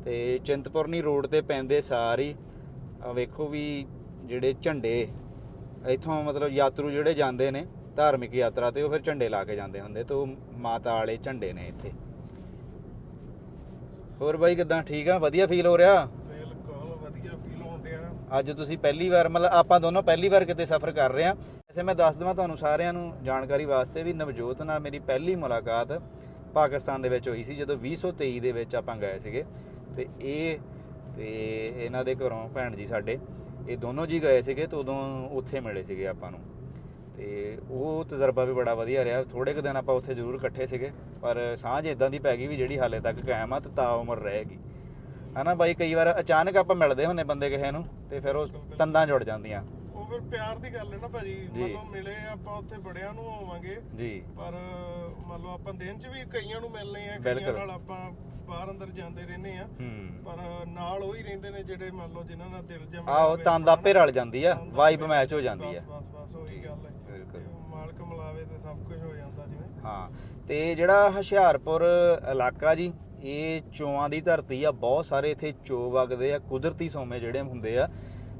Speaker 1: ਤੇ ਚਿੰਤਪੁਰਨੀ ਰੋਡ ਤੇ ਪੈਂਦੇ ਸਾਰੀ ਆ ਵੇਖੋ ਵੀ ਜਿਹੜੇ ਝੰਡੇ, ਇੱਥੋਂ ਮਤਲਬ ਯਾਤਰੂ ਜਿਹੜੇ ਜਾਂਦੇ ਨੇ, ਧਾਰਮਿਕ ਯਾਤਰਾ ਤੇ ਉਹ ਫਿਰ ਝੰਡੇ ਲਾ ਕੇ ਜਾਂਦੇ ਹੁੰਦੇ, ਤੇ ਉਹ ਮਾਤਾ ਵਾਲੇ ਝੰਡੇ ਨੇ ਇੱਥੇ। ਹੋਰ ਬਾਈ ਕਿਦਾਂ? ਠੀਕ ਆ? ਵਧੀਆ ਫੀਲ ਹੋ ਰਿਹਾ
Speaker 2: ਬਿਲਕੁਲ ਵਧੀਆ ਫੀਲ ਹੋਣ ਡਿਆ
Speaker 1: ਅੱਜ ਤੁਸੀਂ ਪਹਿਲੀ ਵਾਰ, ਮਤਲਬ ਆਪਾਂ ਦੋਨੋਂ ਪਹਿਲੀ ਵਾਰ ਕਿਤੇ ਸਫ਼ਰ ਕਰ ਰਹੇ ਹਾਂ। ਵੈਸੇ ਮੈਂ ਦੱਸ ਦਵਾਂ ਤੁਹਾਨੂੰ ਸਾਰਿਆਂ ਨੂੰ ਜਾਣਕਾਰੀ ਵਾਸਤੇ ਵੀ ਨਵਜੋਤ ਨਾਲ ਮੇਰੀ ਪਹਿਲੀ ਮੁਲਾਕਾਤ ਪਾਕਿਸਤਾਨ ਦੇ ਵਿੱਚ ਹੋਈ ਸੀ, ਜਦੋਂ 2023 ਦੇ ਵਿੱਚ ਆਪਾਂ ਗਏ ਸੀਗੇ। ਤੇ ਇਹ, ਤੇ ਇਹਨਾਂ ਦੇ ਘਰੋਂ ਭੈਣ ਜੀ ਸਾਡੇ, ਇਹ ਦੋਨੋਂ ਜੀ ਗਏ ਸੀਗੇ ਤੇ ਉਦੋਂ ਉੱਥੇ ਮਿਲੇ ਸੀਗੇ ਆਪਾਂ ਨੂੰ। ਤੇ ਉਹ ਤਜਰਬਾ ਵੀ ਬੜਾ ਵਧੀਆ ਰਿਹਾ। ਥੋੜੇ ਕੁ ਦਿਨ ਆਪਾਂ ਉੱਥੇ ਜ਼ਰੂਰ ਇਕੱਠੇ ਸੀਗੇ, ਪਰ ਸਾਂਝ ਇਦਾਂ ਦੀ ਪੈ ਗਈ ਵੀ ਜਿਹੜੀ ਹਾਲੇ ਤੱਕ ਕਾਇਮ ਆ ਤੇ ਤਾ ਉਮਰ ਰਹੇਗੀ। ਹਨਾ ਬਾਈ ਕਈ ਵਾਰ ਅਚਾਨਕ ਆਪਾਂ ਮਿਲਦੇ ਹੁੰਨੇ ਬੰਦੇ ਕਿਸੇ ਨੂੰ ਤੇ ਫਿਰ ਉਹ ਤੰਦਾਂ ਜੁੜ ਜਾਂਦੀਆਂ।
Speaker 2: ਉਹ ਫਿਰ ਪਿਆਰ ਦੀ ਗੱਲ ਹੈ ਨਾ ਭਾਜੀ। ਮੰਨ ਲਓ ਮਿਲੇ ਆਪਾਂ ਉੱਥੇ ਬੜਿਆਂ ਨੂੰ ਹੋਵਾਂਗੇ।
Speaker 1: ਜੀ।
Speaker 2: ਪਰ ਮੰਨ ਲਓ ਆਪਾਂ ਦਿਨ 'ਚ ਵੀ ਕਈਆਂ ਨੂੰ ਮਿਲਨੇ ਆ ਕਈਆਂ। ਨਾਲ ਆਪਾਂ ਬਾਹਰ ਅੰਦਰ ਜਾਂਦੇ ਰਹਿੰਦੇ ਆ। ਪਰ ਨਾਲ ਉਹ ਹੀ ਰਹਿੰਦੇ ਨੇ ਜਿਹੜੇ ਮੰਨ ਲਓ ਜਿਨ੍ਹਾਂ ਨਾਲ ਦਿਲ ਜਮਿਆ
Speaker 1: ਆਹੋ ਤੰਦ ਆਪੇ ਰਲ ਜਾਂਦੀ ਆ ਵਾਈਬ ਮੈਚ ਹੋ ਜਾਂਦੀ ਆ।
Speaker 2: ਬਸ ਬਸ ਬਸ ਉਹੀ ਗੱਲ ਹੈ।
Speaker 1: ਬਿਲਕੁਲ।
Speaker 2: ਤੇ ਉਹ ਮਾਲਕ ਮਿਲਾਵੇ ਤੇ ਸਭ ਕੁਝ ਹੋ ਜਾਂਦਾ ਜਿਵੇਂ।
Speaker 1: ਹਾਂ ਤੇ ਜਿਹੜਾ ਹੁਸ਼ਿਆਰਪੁਰ ਇਲਾਕਾ ਜੀ ਇਹ ਚੋਆਂ ਦੀ ਧਰਤੀ ਆ, ਬਹੁਤ ਸਾਰੇ ਇੱਥੇ ਚੋ ਵਗਦੇ ਆ, ਕੁਦਰਤੀ ਸੋਮੇ ਜਿਹੜੇ ਹੁੰਦੇ ਆ,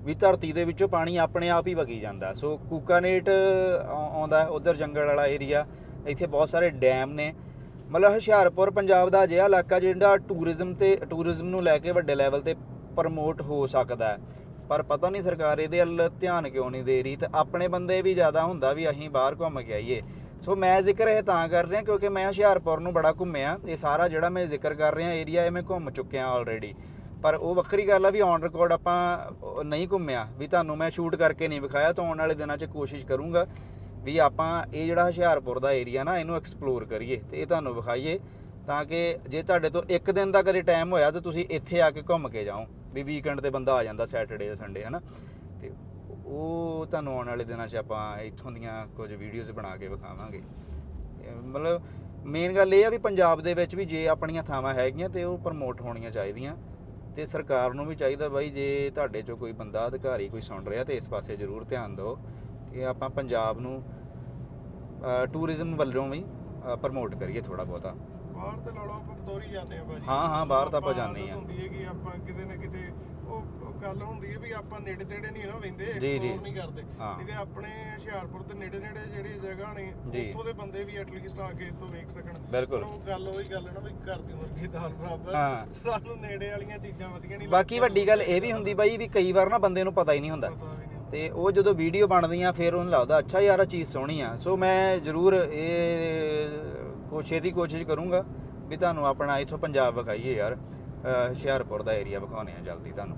Speaker 1: ਵੀ ਧਰਤੀ ਦੇ ਵਿੱਚੋਂ ਪਾਣੀ ਆਪਣੇ ਆਪ ਹੀ ਵਗੀ ਜਾਂਦਾ ਸੋ ਕੂਕਾਨੇਟ ਆਉਂਦਾ ਉਧਰ ਜੰਗਲ ਵਾਲਾ ਏਰੀਆ ਇੱਥੇ ਬਹੁਤ ਸਾਰੇ ਡੈਮ ਨੇ। ਮਤਲਬ ਹੁਸ਼ਿਆਰਪੁਰ, ਪੰਜਾਬ ਦਾ ਅਜਿਹਾ ਇਲਾਕਾ ਜਿਹੜਾ ਟੂਰਿਜ਼ਮ ਤੇ, ਟੂਰਿਜ਼ਮ ਨੂੰ ਲੈ ਕੇ ਵੱਡੇ ਲੈਵਲ ਤੇ ਪ੍ਰਮੋਟ ਹੋ ਸਕਦਾ ਹੈ। ਪਰ ਪਤਾ ਨਹੀਂ ਸਰਕਾਰ ਇਹਦੇ ਵੱਲ ਧਿਆਨ ਕਿਉਂ ਨਹੀਂ ਦੇ ਰਹੀ ਤੇ ਆਪਣੇ ਬੰਦੇ ਵੀ ਜ਼ਿਆਦਾ ਹੁੰਦਾ ਵੀ ਅਸੀਂ ਬਾਹਰ ਘੁੰਮ ਕੇ ਆਈਏ। ਸੋ ਮੈਂ ਜ਼ਿਕਰ ਇਹ ਤਾਂ ਕਰ ਰਿਹਾ ਕਿਉਂਕਿ ਮੈਂ ਹੁਸ਼ਿਆਰਪੁਰ ਨੂੰ ਬੜਾ ਘੁੰਮਿਆ। ਇਹ ਸਾਰਾ ਜਿਹੜਾ ਮੈਂ ਜ਼ਿਕਰ ਕਰ ਰਿਹਾ ਏਰੀਆ ਇਹ ਮੈਂ ਘੁੰਮ ਚੁੱਕਿਆ ਆਲਰੇਡੀ ਪਰ ਉਹ ਵੱਖਰੀ ਗੱਲ ਆ ਵੀ ਔਨ ਰਿਕਾਰਡ ਆਪਾਂ ਨਹੀਂ ਘੁੰਮਿਆ। ਵੀ ਤੁਹਾਨੂੰ ਮੈਂ ਸ਼ੂਟ ਕਰਕੇ ਨਹੀਂ ਵਿਖਾਇਆ, ਤਾਂ ਆਉਣ ਵਾਲੇ ਦਿਨਾਂ 'ਚ ਕੋਸ਼ਿਸ਼ ਕਰੂੰਗਾ ਵੀ ਆਪਾਂ ਇਹ ਜਿਹੜਾ ਹੁਸ਼ਿਆਰਪੁਰ ਦਾ ਏਰੀਆ ਨਾ, ਇਹਨੂੰ ਐਕਸਪਲੋਰ ਕਰੀਏ ਤੇ ਇਹ ਤੁਹਾਨੂੰ ਵਿਖਾਈਏ ਤਾਂ ਕਿ ਜੇ ਤੁਹਾਡੇ ਤੋਂ ਇੱਕ ਦਿਨ ਦਾ ਕਦੇ ਟਾਈਮ ਹੋਇਆ ਤਾਂ ਤੁਸੀਂ ਇੱਥੇ ਆ ਕੇ ਘੁੰਮ ਕੇ ਜਾਓ। ਵੀ ਵੀਕਐਂਡ ਤੇ ਬੰਦਾ ਆ ਜਾਂਦਾ ਸੈਟਰਡੇ ਜਾਂ ਸੰਡੇ ਹਨਾ? ਤੇ ਉਹ ਤੁਹਾਨੂੰ ਆਉਣ ਵਾਲੇ ਦਿਨਾਂ 'ਚ ਆਪਾਂ ਇੱਥੋਂ ਦੀਆਂ ਕੁਝ ਵੀਡੀਓਜ਼ ਬਣਾ ਕੇ ਵਿਖਾਵਾਂਗੇ। ਮਤਲਬ ਮੇਨ ਗੱਲ ਇਹ ਆ ਵੀ ਪੰਜਾਬ ਦੇ ਵਿੱਚ ਵੀ ਜੇ ਆਪਣੀਆਂ ਥਾਵਾਂ ਹੈਗੀਆਂ ਤੇ ਉਹ ਪ੍ਰਮੋਟ ਹੋਣੀਆਂ ਚਾਹੀਦੀਆਂ। ਤੇ ਸਰਕਾਰ ਨੂੰ ਵੀ ਚਾਹੀਦਾ ਬਾਈ ਜੇ ਤੁਹਾਡੇ ਚੋਂ ਕੋਈ ਬੰਦਾ ਅਧਿਕਾਰੀ ਕੋਈ ਸੁਣ ਰਿਹਾ ਤੇ ਇਸ ਪਾਸੇ ਜ਼ਰੂਰ ਧਿਆਨ ਦਿਓ ਕਿ ਆਪਾਂ ਪੰਜਾਬ ਨੂੰ ਟੂਰਿਜ਼ਮ ਵੱਲੋਂ ਵੀ ਪ੍ਰਮੋਟ ਕਰੀਏ ਥੋੜਾ ਬਹੁਤਾ।
Speaker 2: ਬਾਹਰ ਤੇ ਲੜੋ ਆਪਾਂ ਤੋਰੀ ਜਾਂਦੇ ਆ ਭਾਜੀ।
Speaker 1: ਹਾਂ, ਹਾਂ, ਬਾਹਰ ਤਾਂ ਆਪਾਂ ਜਾਂਦੇ ਹਾਂ।
Speaker 2: ਹੁੰਦੀ ਹੈ ਕਿ ਆਪਾਂ ਕਿਤੇ ਨਾ ਕਿਤੇ ਗੱਲ ਹੁੰਦੀ ਹੈ ਵੀ ਆਪਾਂ ਨੇੜੇ ਤੇੜੇ ਨਹੀਂ ਨਾ ਵੰਦੇ
Speaker 1: ਜੀ, ਜੀ।
Speaker 2: ਨਹੀਂ ਕਰਦੇ
Speaker 1: ਹਾਂ।
Speaker 2: ਇਹਦੇ ਆਪਣੇ ਹੁਸ਼ਿਆਰਪੁਰ ਦੇ ਨੇੜੇ ਨੇੜੇ ਜਿਹੜੀ ਜਗ੍ਹਾ ਨੇ
Speaker 1: ਜੀ।
Speaker 2: ਉੱਥੋਂ ਦੇ ਬੰਦੇ ਵੀ ਐਟਲੀਸਟ ਆ ਕੇ ਇੱਥੋਂ ਵੇਖ ਸਕਣ
Speaker 1: ਬਿਲਕੁਲ।
Speaker 2: ਪਰ ਉਹ ਗੱਲ ਉਹੀ ਗੱਲ ਹੈ ਨਾ ਵੀ ਘਰ ਦੀ ਮੁਰਗੀ ਦਾਲ ਬਰਾਬਰ। ਸਾਨੂੰ ਨੇੜੇ ਵਾਲੀਆਂ ਚੀਜ਼ਾਂ ਵਧੀਆ ਨਹੀਂ
Speaker 1: ਬਾਕੀ ਵੱਡੀ ਗੱਲ ਇਹ ਵੀ ਹੁੰਦੀ ਬਾਈ ਵੀ ਕਈ ਵਾਰ ਨਾ ਬੰਦੇ ਨੂੰ ਪਤਾ ਹੀ ਨਹੀਂ ਹੁੰਦਾ ਤੇ ਉਹ ਜਦੋਂ ਵੀਡੀਓ ਬਣਦੀਆਂ ਫਿਰ ਉਹਨੂੰ ਲੱਗਦਾ ਅੱਛਾ ਯਾਰ ਆ ਚੀਜ਼ ਸੋਹਣੀ ਆ ਸੋ ਮੈਂ ਜ਼ਰੂਰ ਇਹ ਕੋਸ਼ਿਸ਼ ਦੀ ਕੋਸ਼ਿਸ਼ ਕਰੂੰਗਾ ਵੀ ਤੁਹਾਨੂੰ ਆਪਣਾ ਇਥੋਂ ਪੰਜਾਬ ਵਿਖਾਈਏ ਯਾਰ ਅਹ ਹੁਸ਼ਿਆਰਪੁਰ ਦਾ ਏਰੀਆ ਵਿਖਾਉਣੇ ਆ ਜਲਦੀ ਤੁਹਾਨੂੰ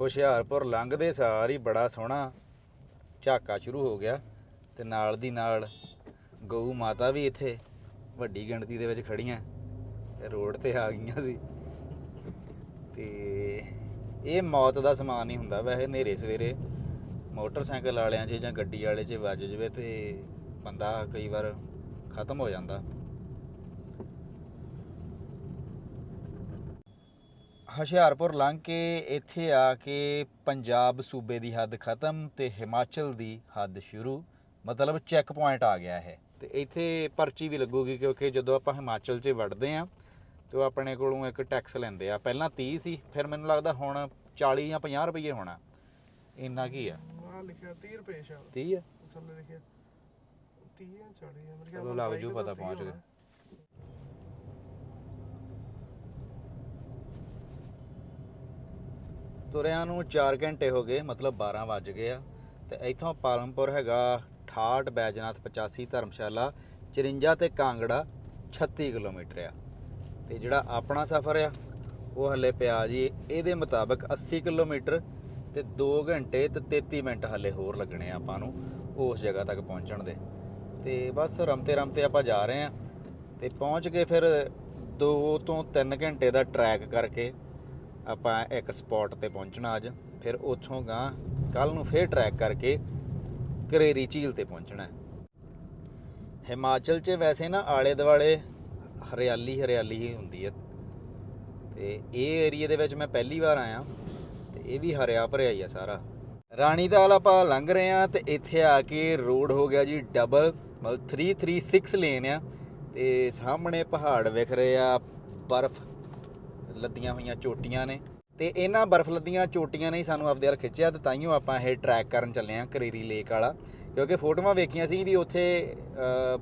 Speaker 1: ਹੁਸ਼ਿਆਰਪੁਰ ਲੰਘਦੇ ਸਾਰ ਹੀ ਬੜਾ ਸੋਹਣਾ ਝਾਕਾ ਸ਼ੁਰੂ ਹੋ ਗਿਆ ਤੇ ਨਾਲ ਦੀ ਨਾਲ ਗਊ ਮਾਤਾ ਵੀ ਇੱਥੇ ਵੱਡੀ ਗਿਣਤੀ ਦੇ ਵਿੱਚ ਖੜੀਆਂ। ਤੇ ਰੋਡ ਤੇ ਆ ਗਈਆਂ ਸੀ। ਤੇ ਇਹ ਮੌਤ ਦਾ ਸਮਾਨ ਨਹੀਂ ਹੁੰਦਾ। ਵੈਸੇ ਹਨੇਰੇ ਸਵੇਰੇ ਮੋਟਰਸਾਈਕਲ ਵਾਲਿਆਂ 'ਚ ਜਾਂ ਗੱਡੀ ਵਾਲੇ 'ਚ ਵੱਜ ਜਵੇ ਤੇ ਬੰਦਾ ਕਈ ਵਾਰ ਖਤਮ ਹੋ ਜਾਂਦਾ। ਹੁਸ਼ਿਆਰਪੁਰ ਲੰਘ ਕੇ ਇੱਥੇ ਆ ਕੇ ਪੰਜਾਬ ਸੂਬੇ ਦੀ ਹੱਦ ਖਤਮ ਤੇ ਹਿਮਾਚਲ ਦੀ ਹੱਦ ਸ਼ੁਰੂ ਮਤਲਬ ਚੈੱਕ ਪੁਆਇੰਟ ਆ ਗਿਆ ਹੈ ਤੇ ਇੱਥੇ ਪਰਚੀ ਵੀ ਲੱਗੂਗੀ ਕਿਉਂਕਿ ਜਦੋਂ ਆਪਾਂ ਹਿਮਾਚਲ 'ਚ ਵੜਦੇ ਆ ਤੇ ਉਹ ਆਪਣੇ ਕੋਲੋਂ ਇੱਕ ਟੈਕਸ ਲੈਂਦੇ ਆ। ਪਹਿਲਾਂ 30 ਸੀ ਫਿਰ ਮੈਨੂੰ ਲੱਗਦਾ ਹੁਣ 40 ਜਾਂ 50 ਰੁਪਏ ਹੋਣਾ। ਇੰਨਾ ਕੀ ਆ?
Speaker 2: ਆ ਲਿਖਿਆ 30 ਰੁਪਏ ਸ਼ਾਇਦ।
Speaker 1: 30 ਆ?
Speaker 2: ਥੱਲੇ ਲਿਖਿਆ 30 ਜਾਂ 40 ਆ ਮੇਰੇ ਖਿਆਲ
Speaker 1: ਚਲੋ
Speaker 2: ਨਾਲ
Speaker 1: ਲੱਗ ਜੂ ਪਤਾ
Speaker 2: 30
Speaker 1: ਪਹੁੰਚ
Speaker 2: ਹੋਣਾ।
Speaker 1: ਤੁਰਿਆਂ ਨੂੰ 4 ਘੰਟੇ ਹੋ ਗਏ, ਮਤਲਬ 12 ਵੱਜ ਗਏ ਆ। ਤੇ ਇੱਥੋਂ ਪਾਲਮਪੁਰ ਹੈਗਾ 68 ਬੈਜਨਾਥ 85 ਧਰਮਸ਼ਾਲਾ 54 ਤੇ ਕਾਂਗੜਾ 36 ਕਿਲੋਮੀਟਰ ਆ। ਤੇ ਜਿਹੜਾ ਆਪਣਾ ਸਫ਼ਰ ਆ, ਉਹ ਹੱਲੇ ਪਿਆ ਜੀ, ਇਹਦੇ ਮੁਤਾਬਕ 80 ਕਿਲੋਮੀਟਰ ਤੇ 2 ਘੰਟੇ ਤੇ 33 ਮਿੰਟ ਹੱਲੇ ਹੋਰ ਲੱਗਣੇ ਆ ਆਪਾਂ ਨੂੰ ਉਸ ਜਗ੍ਹਾ ਤੱਕ ਪਹੁੰਚਣ ਦੇ। ਤੇ ਬਸ ਰਮਤੇ ਰਮਤੇ ਆਪਾਂ ਜਾ ਰਹੇ ਆ ਤੇ ਪਹੁੰਚ ਕੇ ਫਿਰ 2 ਤੋਂ 3 ਘੰਟੇ ਦਾ ਟਰੈਕ ਕਰਕੇ ਆਪਾਂ ਇੱਕ ਸਪੌਟ ਤੇ ਪਹੁੰਚਣਾ ਅੱਜ, ਫਿਰ ਉੱਥੋਂ ਗਾਂ ਕੱਲ ਨੂੰ ਫੇਰ ਟਰੈਕ ਕਰਕੇ ਕਰੇਰੀ ਝੀਲ ਤੇ ਪਹੁੰਚਣਾ ਹੈ। ਹਿਮਾਚਲ 'ਚ ਵੈਸੇ ਨਾ ਆਲੇ ਦੁਆਲੇ ਹਰਿਆਲੀ ਹਰਿਆਲੀ ਹੀ ਹੁੰਦੀ ਹੈ। ਤੇ ਇਹ ਏਰੀਆ ਦੇ ਵਿੱਚ ਮੈਂ ਪਹਿਲੀ ਵਾਰ ਆਇਆ, ਤੇ ਇਹ ਵੀ ਹਰਿਆ ਭਰਿਆ ਹੀ ਆ ਸਾਰਾ। ਰਾਣੀਤਾਲ ਆਪਾਂ ਲੰਘ ਰਹੇ ਆ ਤੇ ਇੱਥੇ ਆ ਕੇ ਰੋਡ ਹੋ ਗਿਆ ਜੀ ਡਬਲ ਮਤਲਬ 336 ਲੇਨ ਆ। ਤੇ ਸਾਹਮਣੇ ਪਹਾੜ ਵਿਖ ਰਹੇ ਆ, ਬਰਫ਼ ਲੱਦੀਆਂ ਹੋਈਆਂ ਚੋਟੀਆਂ ਨੇ। ਤੇ ਇਹਨਾਂ ਬਰਫ਼ ਲੱਦੀਆਂ ਚੋਟੀਆਂ ਨੇ ਹੀ ਸਾਨੂੰ ਆਪਦੇ ਵੱਲ ਖਿੱਚਿਆ ਤੇ ਤਾਈਓ ਆਪਾਂ ਇਹ ਟਰੈਕ ਕਰਨ ਚੱਲੇ ਆ ਕਰੇਰੀ ਲੇਕ ਵਾਲਾ। ਕਿਉਂਕਿ ਫੋਟੋਆਂ ਵੇਖੀਆਂ ਸੀ ਵੀ ਉੱਥੇ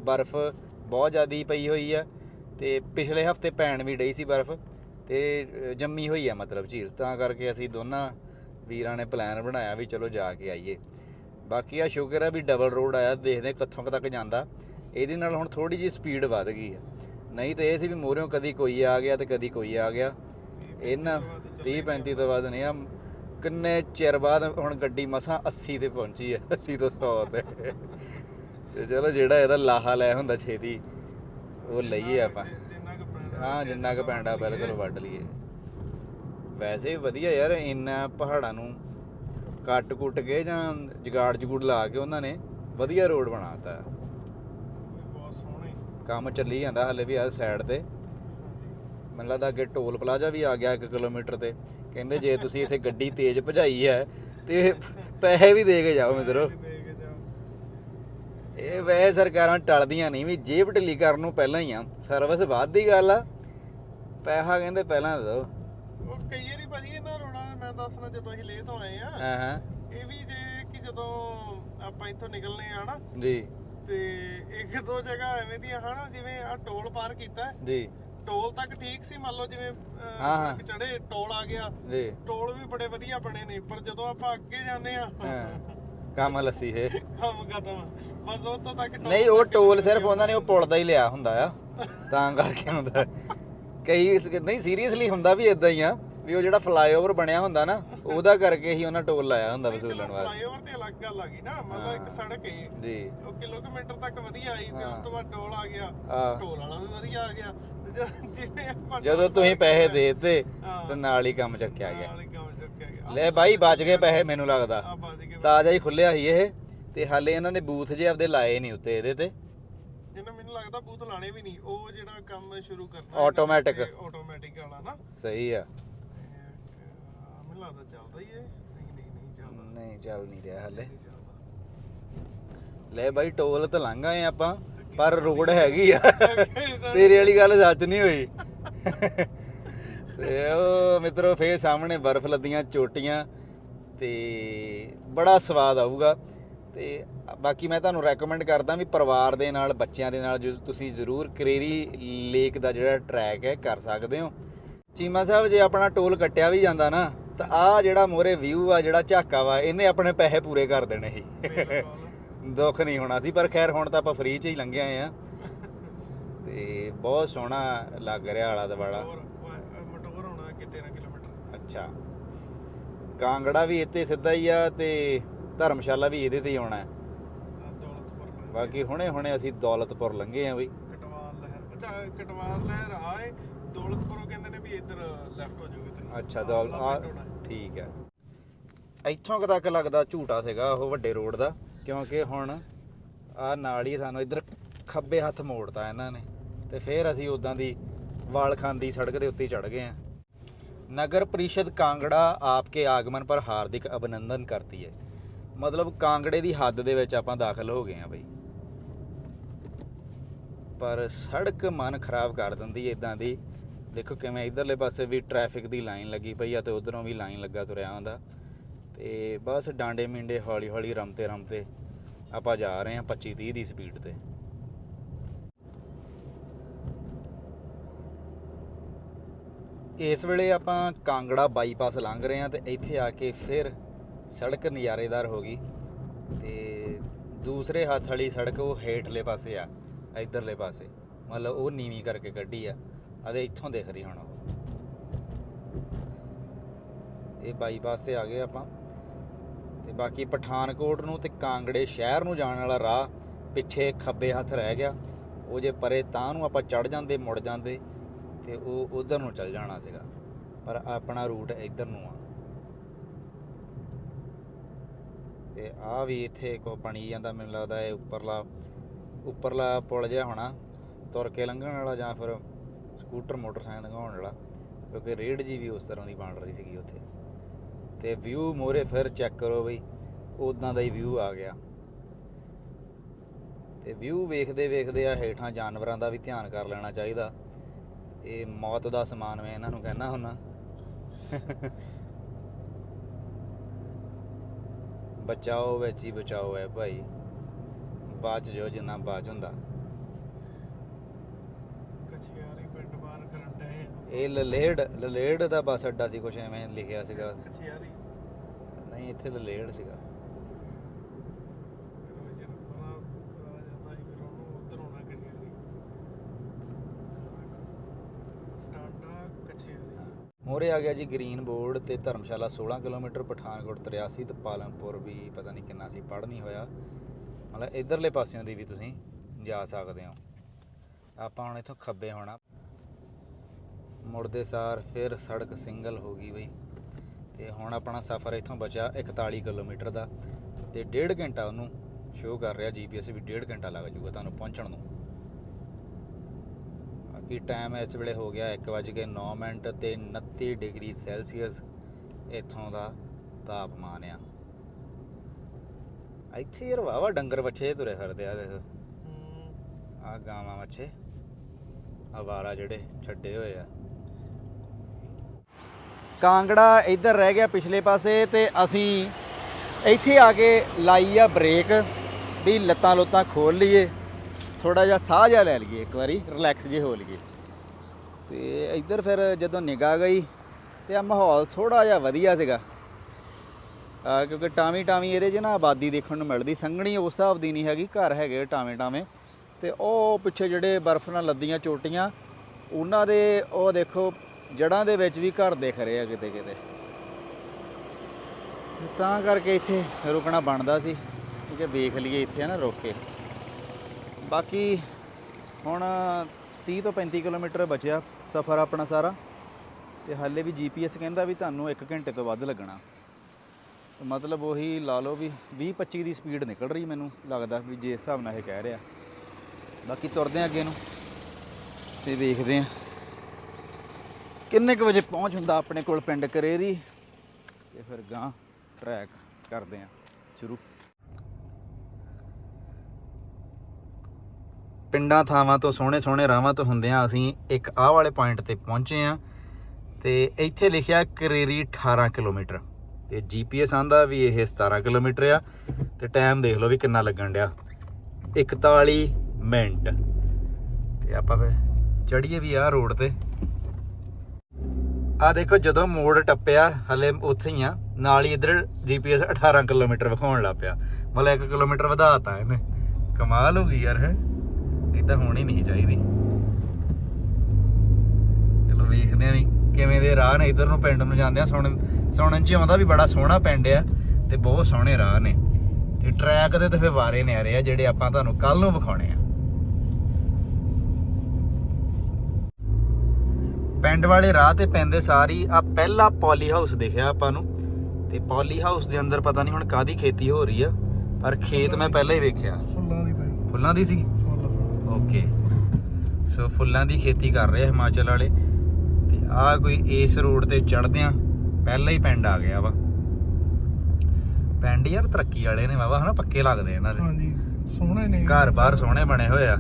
Speaker 1: ਬਰਫ਼ ਬਹੁਤ ਜ਼ਿਆਦੀ ਪਈ ਹੋਈ ਆ ਤੇ ਪਿਛਲੇ ਹਫ਼ਤੇ ਪੈਣ ਵੀ ਡਈ ਸੀ ਬਰਫ਼ ਤੇ ਜੰਮੀ ਹੋਈ ਆ ਮਤਲਬ ਝੀਲ। ਤਾਂ ਕਰਕੇ ਅਸੀਂ ਦੋਨਾਂ ਵੀਰਾਂ ਨੇ ਪਲਾਨ ਬਣਾਇਆ ਵੀ ਚਲੋ ਜਾ ਕੇ ਆਈਏ। ਬਾਕੀ ਆ ਸ਼ੁਕਰ ਆ ਵੀ ਡਬਲ ਰੋਡ ਆਇਆ, ਦੇਖਦੇ ਹਾਂ ਕਿੱਥੋਂ ਕੁ ਤੱਕ ਜਾਂਦਾ। ਇਹਦੇ ਨਾਲ ਹੁਣ ਥੋੜੀ ਜੀ ਸਪੀਡ ਵੱਧ ਗਈ ਆ। ਨਹੀਂ ਤੇ ਇਹ ਸੀ ਵੀ ਮੋਰਿਓਂ ਕਦੀ ਕੋਈ ਆ ਗਿਆ ਤੇ ਕਦੀ ਕੋਈ ਆ ਗਿਆ। ਇਹਨਾਂ 30 35 ਤੋਂ ਬਾਅਦ ਨਹੀਂ ਆ ਕਿੰਨੇ ਚਿਰ ਬਾਅਦ ਹੁਣ ਗੱਡੀ ਮਸਾਂ 80 ਤੇ ਪਹੁੰਚੀ ਆ 80 ਤੋਂ 100 ਤੇ। ਤੇ ਚਲੋ ਜਿਹੜਾ ਇਹਦਾ ਲਾਹਾ ਲੈ ਹੁੰਦਾ ਛੇਤੀ ਉਹ ਲਈਏ ਆਪਾਂ। ਹਾਂ ਜਿੰਨਾ ਕੁ ਪੈਂਡਾ ਬਿਲਕੁਲ ਵੱਢ ਲਈਏ। ਵੈਸੇ ਵੀ ਵਧੀਆ ਯਾਰ ਇੰਨਾ ਪਹਾੜਾਂ ਨੂੰ ਕੱਟ ਕੁੱਟ ਕੇ ਜਾਂ ਜਗਾੜ ਜਗੂੜ ਲਾ ਕੇ ਉਹਨਾਂ ਨੇ ਵਧੀਆ ਰੋਡ ਬਣਾਤਾ।
Speaker 2: ਬਹੁਤ ਸੋਹਣੇ।
Speaker 1: ਕੰਮ ਚੱਲੀ ਜਾਂਦਾ ਹਲੇ ਵੀ ਆ ਸਾਈਡ ਤੇ। ਮੈਨੂੰ ਲੱਗਦਾ ਅੱਗੇ ਟੋਲ ਪਲਾਜ਼ਾ ਵੀ ਆ ਗਿਆ 1 ਕਿਲੋਮੀਟਰ ਤੇ। ਕਹਿੰਦੇ ਜੇ ਤੁਸੀਂ ਇੱਥੇ ਗੱਡੀ ਤੇਜ਼ ਭਜਾਈ ਹੈ ਤੇ ਪੈਸੇ ਵੀ ਦੇ ਕੇ ਜਾਓ ਮਿੱਤਰੋ। ਇਹ ਵੈਸੇ ਸਰਕਾਰਾਂ ਟਲਦੀਆਂ ਨਹੀਂ ਵੀ ਜੇਬ ਢਿੱਲੀ ਕਰਨ ਨੂੰ ਪਹਿਲਾਂ ਹੀ ਆ। ਸਰਵਿਸ ਬਾਅਦ ਦੀ ਗੱਲ ਆ। ਪੈਸਾ ਕਹਿੰਦੇ ਪਹਿਲਾਂ ਦੋ
Speaker 2: ਉਹ ਕਈ ਵਾਰੀ ਭਾਜੀ ਇਹਨਾਂ ਰੋਣਾ ਮੈਂ ਦੱਸਣਾ ਜਦੋਂ ਅਸੀਂ ਲੇਹ ਤੋਂ ਆਏ ਆ
Speaker 1: ਹਾਂ ਹਾਂ।
Speaker 2: ਇਹ ਵੀ ਜੇ ਕਿ ਜਦੋਂ ਆਪਾਂ ਇੱਥੋਂ ਨਿਕਲਨੇ ਆ ਨਾ
Speaker 1: ਜੀ।
Speaker 2: ਤੇ ਇੱਕ ਦੋ ਜਗ੍ਹਾ ਐਵੇਂ ਦੀਆਂ ਹਨ ਜਿਵੇਂ ਆ ਟੋਲ ਪਾਰ ਕੀਤਾ। ਹੈ।
Speaker 1: ਜੀ।
Speaker 2: ਟੋਲ ਤੱਕ ਠੀਕ ਸੀ ਮੰਨ ਲਓ ਜਿਵੇਂ
Speaker 1: ਹਾਂ,
Speaker 2: ਚੜੇ ਟੋਲ ਆ ਗਿਆ।
Speaker 1: ਜੀ।
Speaker 2: ਟੋਲ ਵੀ ਬੜੇ ਵਧੀਆ ਬਣੇ ਨੇ ਪਰ ਜਦੋਂ ਆਪਾਂ ਅੱਗੇ ਜਾਂਦੇ ਆ
Speaker 1: ਹਾਂ। ਕੰਮ ਲੱਸੀ ਹੈ
Speaker 2: ਕੰਮ ਖਤਮ। ਬਸ ਉਹ ਤੋਂ ਤੱਕ ਟੋਲ
Speaker 1: ਨਹੀਂ ਉਹ
Speaker 2: ਤੱਕ
Speaker 1: ਟੋਲ ਸਿਰਫ ਉਹਨਾਂ ਨੇ ਉਹ ਪੁਲ ਦਾ ਹੀ ਲਿਆ ਹੁੰਦਾ ਆ। ਤਾਂ ਕਰਕੇ ਹੁੰਦਾ। ਕਈ ਇਸ- ਨਹੀਂ ਸੀਰੀਅਸਲੀ ਹੁੰਦਾ ਵੀ ਇਦਾਂ ਹੀ ਆ ਵੀ ਉਹ ਜਿਹੜਾ ਫਲਾਈਓਵਰ ਬਣਿਆ ਹੁੰਦਾ ਨਾ ਉਹਦਾ ਕਰਕੇ ਹੀ ਉਹਨਾਂ ਟੋਲ ਲਾਇਆ ਹੁੰਦਾ ਵਸੂਲਣ ਵਾਸਤੇ।
Speaker 2: ਫਲਾਈਓਵਰ ਤੇ ਅਲੱਗ ਗੱਲ ਆ ਗਈ ਨਾ ਮੰਨ ਲਓ ਇੱਕ ਸੜਕ ਹੈ
Speaker 1: ਜੀ।
Speaker 2: ਉਹ ਕਿਲੋਮੀਟਰ ਤੱਕ ਵਧੀਆ ਆਈ ਤੇ ਉਸ ਤੋਂ ਬਾਅਦ ਟੋਲ ਆ ਗਿਆ।
Speaker 1: ਆ
Speaker 2: ਟੋਲ ਵਾਲਾ ਵੀ ਵਧੀਆ ਆ ਗਿਆ। ਜਿਵੇਂ ਆਪਾਂ
Speaker 1: ਜਦੋਂ ਤੁਸੀਂ ਪੈਸੇ ਦਿੱਤੇ। ਤੇ ਨਾਲ ਹੀ ਕੰਮ ਚੱਕਿਆ ਗਿਆ।
Speaker 2: ਨਾਲ ਹੀ ਕੰਮ ਚੁੱਕਿਆ ਗਿਆ।
Speaker 1: ਲੈ ਬਾਈ ਬਚ ਗਏ ਪੈਸੇ ਮੈਨੂੰ ਲੱਗਦਾ।
Speaker 2: ਆ
Speaker 1: ਤਾਜ਼ਾ ਹੀ ਖੁੱਲਿਆ ਸੀ ਇਹ ਤੇ ਹਾਲੇ ਇਹਨਾਂ ਨੇ ਬੂਥ ਜੇ ਆਪਦੇ ਲਾਏ ਨਹੀਂ ਉੱਤੇ ਇਹਦੇ ਤੇ।
Speaker 2: ਇਹਨਾਂ ਮੈਨੂੰ ਲੱਗਦਾ ਬੂਤ ਲਾਣੇ ਵੀ ਨਹੀਂ ਉਹ ਜਿਹੜਾ ਕੰਮ ਸ਼ੁਰੂ ਕਰਨਾ
Speaker 1: Automatic।
Speaker 2: ਆਟੋਮੈਟਿਕ ਵਾਲਾ ਨਾ।
Speaker 1: ਸਹੀ ਆ।
Speaker 2: ਮੈਨੂੰ ਲੱਗਦਾ ਚੱਲਦਾ ਹੀ ਹੈ ਨਹੀਂ ਨਹੀਂ ਨਹੀਂ ਚੱਲਦਾ।
Speaker 1: ਨਹੀਂ ਚੱਲ ਨਹੀਂ ਰਿਹਾ ਹਾਲੇ।
Speaker 2: ਨਹੀਂ ਚੱਲਦਾ।
Speaker 1: ਲੈ ਬਾਈ ਟੋਲ ਤੇ ਲੰਘ ਆਏ ਆਪਾਂ। ਪਰ ਰੋਡ ਹੈਗੀ ਆ। ਤੇਰੀ ਵਾਲੀ ਗੱਲ ਸੱਚ ਨਹੀਂ ਹੋਈ। ਤੇ ਉਹ ਮਿੱਤਰੋ, ਫੇਰ ਸਾਹਮਣੇ ਬਰਫ਼ ਲੱਦੀਆਂ, ਚੋਟੀਆਂ ਤੇ ਬੜਾ ਸਵਾਦ ਆਊਗਾ। ਤੇ ਬਾਕੀ ਮੈਂ ਤੁਹਾਨੂੰ ਰეკਮੈਂਡ ਕਰਦਾ ਵੀ ਪਰਿਵਾਰ ਦੇ ਨਾਲ, ਬੱਚਿਆਂ ਦੇ ਨਾਲ ਜੋ ਤੁਸੀਂ ਜ਼ਰੂਰ ਕਰੇਰੀ ਲੇਕ ਦਾ ਜਿਹੜਾ ਟਰੈਕ ਹੈ, ਕਰ ਸਕਦੇ ਹੋ। ਚੀਮਾ ਸਾਹਿਬ, ਜੇ ਆਪਣਾ ਟੋਲ ਕੱਟਿਆ ਵੀ ਜਾਂਦਾ ਨਾ, ਤਾਂ ਆ ਜਿਹੜਾ ਮੋਰੇ ਵਿਊ ਆ, ਜਿਹੜਾ ਝਾਕਾ ਵਾ, ਇਹਨੇ ਆਪਣੇ ਪੈਸੇ ਪੂਰੇ ਕਰ ਦੇਣੇ ਸੀ। ਦੁੱਖ ਨਹੀਂ ਹੋਣਾ ਸੀ ਪਰ ਖੈਰ ਹੁਣ ਤਾਂ ਆਪਾਂ ਫ੍ਰੀ ਚ ਹੀ ਲੰਘੇ ਆਏ ਆ ਤੇ ਬਹੁਤ ਸੋਹਣਾ ਲੱਗ ਰਿਹਾ ਆਲਾ
Speaker 2: ਉਹ, ਮਟੋਰ ਹੋਣਾ ਕਿ 13 ਕਿਲੋਮੀਟਰ।
Speaker 1: ਅੱਛਾ। ਕਾਂਗੜਾ ਵੀ ਇੱਥੇ ਸਿੱਧਾ ਹੀ ਆ ਤੇ ਧਰਮਸ਼ਾਲਾ ਵੀ ਇਹਦੇ ਤੇ ਹੀ ਆਉਣਾ ਹੈ। ਬਾਕੀ ਹੁਣੇ ਹੁਣੇ ਅਸੀਂ ਦੌਲਤਪੁਰ ਲੰਘੇ ਆ ਬਈ।
Speaker 2: ਕਟਵਾਲ ਲਹਿਰ ਅੱਛਾ ਕਟਵਾਲ ਲਹਿਰ ਆਏ ਦੌਲਤਪੁਰੋਂ ਕਹਿੰਦੇ ਨੇ ਵੀ ਇੱਧਰ ਲੈਫਟ ਹੋ ਜਾਓਗੇ ਤੇ
Speaker 1: ਅੱਛਾ ਦੌਲ ਆ ਠੀਕ ਹੈ। ਇੱਥੋਂ ਤੱਕ ਲੱਗਦਾ ਝੂਟਾ ਸੀਗਾ ਉਹ ਵੱਡੇ ਰੋਡ ਦਾ। ਕਿਉਂਕਿ ਹੁਣ ਆ ਨਾਲ ਹੀ ਸਾਨੂੰ ਇੱਧਰ ਖੱਬੇ ਹੱਥ ਮੋੜਤਾ ਇਹਨਾਂ ਨੇ ਤੇ ਫਿਰ ਅਸੀਂ ਉਦਾਂ ਦੀ ਵਾਲਖਾਂਦੀ ਸੜਕ ਦੇ ਉੱਤੇ ਚੜ ਗਏ ਆ ਨਗਰ ਪ੍ਰੀਸ਼ਦ ਕਾਂਗੜਾ ਆਪਕੇ ਆਗਮਨ ਪਰ ਹਾਰਦਿਕ ਅਭਿਨੰਦਨ ਕਰਤੀ ਹੈ। ਮਤਲਬ ਕਾਂਗੜੇ ਦੀ ਹੱਦ ਦੇ ਵਿੱਚ ਆਪਾਂ ਦਾਖਲ ਹੋ ਗਏ ਆ ਬਈ। ਪਰ ਸੜਕ ਮਨ ਖਰਾਬ ਕਰ ਦਿੰਦੀ ਹੈ ਇਦਾਂ ਦੀ। ਦੇਖੋ ਕਿਵੇਂ ਇਧਰਲੇ ਪਾਸੇ ਵੀ ਟ੍ਰੈਫਿਕ ਦੀ ਲਾਈਨ ਲੱਗੀ ਪਈ ਆ ਤੇ ਉਧਰੋਂ ਵੀ ਲਾਈਨ ਲੱਗਾ ਤੁਰਿਆ ਹੁੰਦਾ ਤੇ ਬਸ ਡਾਂਡੇ ਮਿੰਡੇ ਹੌਲੀ ਹੌਲੀ ਰਮਤੇ ਰਮਤੇ ਆਪਾਂ ਜਾ ਰਹੇ ਹਾਂ 25 30 ਦੀ ਸਪੀਡ ਤੇ। ਇਸ ਵੇਲੇ ਆਪਾਂ ਕਾਂਗੜਾ ਬਾਈਪਾਸ ਲੰਘ ਰਹੇ ਹਾਂ ਤੇ ਇੱਥੇ ਆ ਕੇ ਫਿਰ ਸੜਕ ਨਜ਼ਾਰੇਦਾਰ ਹੋ ਗਈ ਤੇ ਦੂਸਰੇ ਹੱਥ ਵਾਲੀ ਸੜਕ ਉਹ ਹੇਠਲੇ ਪਾਸੇ ਆ, ਇਧਰਲੇ ਪਾਸੇ। ਮਤਲਬ ਉਹ ਨੀਵੀਂ ਕਰਕੇ ਕੱਢੀ ਆ, ਅਦੇ ਇੱਥੋਂ ਦੇਖ ਰਹੀ ਹੁਣ ਉਹ। ਇਹ ਬਾਈਪਾਸ ਤੇ ਆ ਗਏ ਆਪਾਂ। ਤੇ ਬਾਕੀ ਪਠਾਨਕੋਟ ਨੂੰ ਤੇ ਕਾਂਗੜੇ ਸ਼ਹਿਰ ਨੂੰ ਜਾਣ ਵਾਲਾ ਰਾਹ ਪਿੱਛੇ ਖੱਬੇ ਹੱਥ ਰਹਿ ਗਿਆ। ਉਹ ਜੇ ਪਰੇ ਤਾਂ ਨੂੰ ਆਪਾਂ ਚੜ ਜਾਂਦੇ, ਮੁੜ ਜਾਂਦੇ, ਤੇ ਉਹ ਉਧਰ ਨੂੰ ਚੱਲ ਜਾਣਾ ਸੀਗਾ। ਪਰ ਆਪਣਾ ਰੂਟ ਇੱਧਰ ਨੂੰ ਆ। ਤੇ ਆ ਵੀ ਇੱਥੇ ਕੋ ਬਣੀ ਜਾਂਦਾ, ਮੈਨੂੰ ਲੱਗਦਾ ਇਹ ਉੱਪਰਲਾ ਉੱਪਰਲਾ ਪੁਲ ਜਿਹਾ ਹੋਣਾ, ਤੁਰ ਕੇ ਲੰਘਣ ਵਾਲਾ ਜਾਂ ਫਿਰ ਸਕੂਟਰ ਮੋਟਰਸਾਈਕਲ ਲੰਘਾਉਣ ਵਾਲਾ, ਕਿਉਂਕਿ ਰੇਡ ਜੀ ਵੀ ਉਸ ਤਰ੍ਹਾਂ ਦੀ ਬਣ ਰਹੀ ਸੀਗੀ ਉੱਥੇ। ਤੇ ਵਿਊ ਮੋਰੇ ਫਿਰ ਚੈੱਕ ਕਰੋ ਬਈ ਉਦਾਂ ਦਾ ਹੀ ਵਿਊ ਆ ਗਿਆ। ਤੇ ਵਿਊ ਵੇਖਦੇ ਵੇਖਦੇ ਆ ਹੇਠਾਂ ਜਾਨਵਰਾਂ ਦਾ ਵੀ ਧਿਆਨ ਕਰ ਲੈਣਾ ਚਾਹੀਦਾ। ਇਹ ਮੌਤ ਦਾ ਸਮਾਨ ਮੈਂ ਇਹਨਾਂ ਨੂੰ ਕਹਿਣਾ ਹੁੰਨਾ ਬਚਾਓ ਵਿੱਚ ਹੀ ਬਚਾਓ ਹੈ ਭਾਈ। ਬਾਚ ਜੋ ਜਿੰਨਾ ਬਾਚ ਹੁੰਦਾ
Speaker 2: ਕਛਿਆਰੀ ਪਿੰਡ ਬਾਹਰ ਕਰਨ ਡਏ
Speaker 1: ਇਹ ਲਲੇੜ ਲਲੇੜ ਦਾ ਬੱਸ ਅੱਡਾ ਸੀ ਕੁਛ ਐਵੇਂ ਲਿਖਿਆ ਸੀਗਾ। ਨਹੀਂ ਇੱਥੇ ਲਲੇੜ ਸੀਗਾ। ਮੋਰੇ ਆ ਗਿਆ ਜੀ ਗ੍ਰੀਨ ਬੋਰਡ ਤੇ ਧਰਮਸ਼ਾਲਾ 16 ਕਿਲੋਮੀਟਰ ਪਠਾਨਕੋਟ 83 ਤੇ ਪਾਲਮਪੁਰ ਵੀ ਪਤਾ ਨਹੀਂ ਕਿੰਨਾ ਸੀ ਪੜ੍ਹ ਨਹੀਂ ਹੋਇਆ। ਮਤਲਬ ਇਧਰਲੇ ਪਾਸਿਓਂ ਦੀ ਵੀ ਤੁਸੀਂ ਜਾ ਸਕਦੇ ਹੋ। ਆਪਾਂ ਹੁਣ ਇੱਥੋਂ ਖੱਬੇ ਹੋਣਾ। ਮੁੜਦੇ ਸਾਰ ਫਿਰ ਸੜਕ ਸਿੰਗਲ ਹੋ ਗਈ ਬਈ। ਤੇ ਹੁਣ ਆਪਣਾ ਸਫ਼ਰ ਇੱਥੋਂ ਬਚਿਆ 41 ਕਿਲੋਮੀਟਰ ਦਾ ਤੇ ਡੇਢ ਘੰਟਾ ਉਹਨੂੰ ਸ਼ੋਅ ਕਰ ਰਿਹਾ ਜੀਪੀਐਸ ਵੀ ਡੇਢ ਘੰਟਾ ਲੱਗ ਜਾਊਗਾ ਤੁਹਾਨੂੰ ਪਹੁੰਚਣ ਨੂੰ। ਬਾਕੀ ਟਾਈਮ ਇਸ ਵੇਲੇ ਹੋ ਗਿਆ 1:09 ਮਿੰਟ ਤੇ 29 ਡਿਗਰੀ ਸੈਲਸੀਅਸ ਇੱਥੋਂ ਦਾ ਤਾਪਮਾਨ ਆ। ਇੱਥੇ ਯਾਰ ਵਾਵਾ ਡੰਗਰ ਬੱਚੇ ਤੁਰੇ ਫਿਰਦੇ ਆ ਦੇਖ। ਆ ਗਾਵਾਂ ਬੱਚੇ ਆਵਾਰਾ ਜਿਹੜੇ ਛੱਡੇ ਹੋਏ ਆ। ਕਾਂਗੜਾ ਇੱਧਰ ਰਹਿ ਗਿਆ ਪਿਛਲੇ ਪਾਸੇ ਤੇ ਅਸੀਂ ਇੱਥੇ ਆ ਕੇ ਲਾਈ ਆ ਬ੍ਰੇਕ ਵੀ ਲੱਤਾਂ ਲੁੱਤਾਂ ਖੋਲ ਲਈਏ। ਥੋੜਾ ਜਿਹਾ ਸਾਹ ਜਿਹਾ ਲੈ ਲਈਏ ਇੱਕ ਵਾਰੀ, ਰਿਲੈਕਸ ਜੇ ਹੋ ਲਈਏ। ਤੇ ਇੱਧਰ ਫਿਰ ਜਦੋਂ ਨਿਗਾਹ ਗਈ ਤੇ ਆ ਮਾਹੌਲ ਥੋੜਾ ਜਿਹਾ ਵਧੀਆ ਸੀਗਾ। ਕਿਉਂਕਿ ਟਾਵੀਂ ਟਾਵੀਂ ਇਹਦੇ 'ਚ ਨਾ ਆਬਾਦੀ ਦੇਖਣ ਨੂੰ ਮਿਲਦੀ, ਸੰਘਣੀ ਉਸ ਹਿਸਾਬ ਦੀ ਨਹੀਂ ਹੈਗੀ, ਘਰ ਹੈਗੇ ਟਾਵੇਂ ਟਾਵੇਂ ਤੇ ਉਹ ਪਿੱਛੇ ਜਿਹੜੇ ਬਰਫ਼ ਨਾਲ ਲੱਦੀਆਂ ਚੋਟੀਆਂ, ਉਹਨਾਂ ਦੇ ਉਹ ਦੇਖੋ ਜੜਾਂ ਦੇ ਵਿੱਚ ਵੀ ਘਰ ਦਿਖ ਰਹੇ ਆ ਕਿਤੇ ਕਿਤੇ। ਤਾਂ ਕਰਕੇ ਇੱਥੇ ਰੁਕਣਾ ਬਣਦਾ ਸੀ, ਠੀਕ ਹੈ, ਵੇਖ ਲਈਏ ਇੱਥੇ ਹੈ ਨਾ ਰੁਕ ਕੇ। ਬਾਕੀ ਹੁਣ 30 ਤੋਂ 35 ਕਿਲੋਮੀਟਰ ਬਚਿਆ ਸਫ਼ਰ ਆਪਣਾ ਸਾਰਾ, ਤੇ ਹਾਲੇ ਵੀ ਜੀਪੀਐਸ ਕਹਿੰਦਾ ਵੀ ਤੁਹਾਨੂੰ 1 ਘੰਟੇ ਤੋਂ ਵੱਧ ਲੱਗਣਾ। ਮਤਲਬ ਉਹੀ ਲਾ ਲਓ ਵੀ 20 25 ਦੀ ਸਪੀਡ ਨਿਕਲ ਰਹੀ ਮੈਨੂੰ ਲੱਗਦਾ ਵੀ ਜੇ ਹਿਸਾਬ ਨਾਲ ਇਹ ਕਹਿ ਰਿਹਾ। ਬਾਕੀ ਤੁਰਦੇ ਆ ਅੱਗੇ ਨੂੰ, ਤੇ ਵੇਖਦੇ ਆ ਕਿੰਨੇ ਕੁ ਵਜੇ ਪਹੁੰਚ ਹੁੰਦਾ ਆਪਣੇ ਕੋਲ ਪਿੰਡ ਕਰੇਰੀ? ਤੇ ਫਿਰ ਗਾਂ ਟਰੈਕ ਕਰਦੇ ਆ, ਸ਼ੁਰੂ। ਪਿੰਡਾਂ, ਥਾਵਾਂ ਤੋਂ ਸੋਹਣੇ ਸੋਹਣੇ ਰਾਵਾਂ ਤੋਂ ਹੁੰਦਿਆਂ ਅਸੀਂ ਇੱਕ ਆਹ ਵਾਲੇ ਪੁਆਇੰਟ ਤੇ ਪਹੁੰਚੇ ਆ ਤੇ ਇੱਥੇ ਲਿਖਿਆ ਕਰੇਰੀ 18 ਕਿਲੋਮੀਟਰ। ਤੇ ਜੀਪੀਐਸ ਆਂਦਾ ਵੀ ਇਹ 17 ਕਿਲੋਮੀਟਰ ਆ ਤੇ ਟਾਈਮ ਦੇਖ ਲਓ ਵੀ ਕਿੰਨਾ ਲੱਗਣ ਡਿਆ। 41 ਮਿੰਟ। ਤੇ ਆਪਾਂ ਫੇ ਚੜੀਏ ਵੀ ਆ ਰੋਡ ਤੇ। ਆ ਦੇਖੋ, ਜਦੋਂ ਮੋੜ ਟੱਪਿਆ, ਹਲੇ ਉੱਥੇ ਹੀ ਆ, ਨਾਲ ਹੀ ਇਧਰ ਜੀਪੀਐਸ 18 ਕਿਲੋਮੀਟਰ ਵਿਖਾਉਣ ਲੱਗ ਪਿਆ। ਮਤਲਬ 1 ਕਿਲੋਮੀਟਰ ਵਧਾਤਾ ਇਹਨੇ। ਕਮਾਲ ਹੋ ਗਈ ਯਾਰ, ਹੈ? ਇਦਾਂ ਹੋਣੀ ਨਹੀਂ ਚਾਹੀਦੀ। ਚਲੋ ਵੇਖਦੇ ਆ ਵੀ ਕਿਵੇਂ ਦੇ ਰਾਹ ਨੇ। ਇਧਰ ਨੂੰ ਪਿੰਡ ਨੂੰ ਜਾਂਦੇ ਆ। ਸੁਣਨ ਸੁਣਨ ਚ ਆਉਂਦਾ ਵੀ ਬੜਾ ਸੋਹਣਾ ਪਿੰਡ ਆ ਤੇ ਬਹੁਤ ਸੋਹਣੇ ਰਾਹ ਨੇ। ਤੇ ਟਰੈਕ ਦੇ ਤੇ ਫੇ ਵਾਰੇ ਨੇ ਆ ਰਹੇ ਆ, ਜਿਹੜੇ ਆਪਾਂ ਤੁਹਾਨੂੰ ਕੱਲ ਨੂੰ ਵਿਖਾਉਣੇ ਆ। ਪਿੰਡ ਵਾਲੇ ਰਾਹ ਤੇ ਪੈਂਦੇ ਸਾਰੀ ਆ ਪਹਿਲਾ ਪੋਲੀ ਹਾਊਸ ਦਿਖਿਆ ਆਪਾਂ ਨੂੰ। ਤੇ ਪੋਲੀ ਹਾਊਸ ਦੇ ਅੰਦਰ ਪਤਾ ਨਹੀਂ ਹੁਣ ਕਾਦੀ ਖੇਤੀ ਹੋ ਰਹੀ ਆ ਪਰ ਖੇਤ ਮੈਂ ਪਹਿਲਾਂ ਹੀ ਵੇਖਿਆ।
Speaker 2: ਫੁੱਲਾਂ ਦੀ ਭਾਈ।
Speaker 1: ਫੁੱਲਾਂ ਦੀ ਸੀ?
Speaker 2: ਫੁੱਲ
Speaker 1: ਓਕੇ ਸੋ ਫੁੱਲਾਂ ਦੀ ਖੇਤੀ ਕਰ ਰਹੇ ਆ ਹਿਮਾਚਲ ਵਾਲੇ। ਤੇ ਆ ਕੋਈ ਇਸ ਰੋਡ ਤੇ ਚੜਦਿਆਂ ਪਹਿਲਾਂ ਹੀ ਪਿੰਡ ਆ ਗਿਆ ਵਾ। ਪਿੰਡ ਯਾਰ ਤਰੱਕੀ ਵਾਲੇ ਨੇ ਵਾਵਾ ਹਨਾ? ਪੱਕੇ ਲੱਗਦੇ ਇਹਨਾਂ ਦੇ।
Speaker 2: ਹਾਂਜੀ। ਸੋਹਣੇ ਨੇ।
Speaker 1: ਘਰ ਬਾਹਰ ਸੋਹਣੇ ਬਣੇ ਹੋਏ ਆ।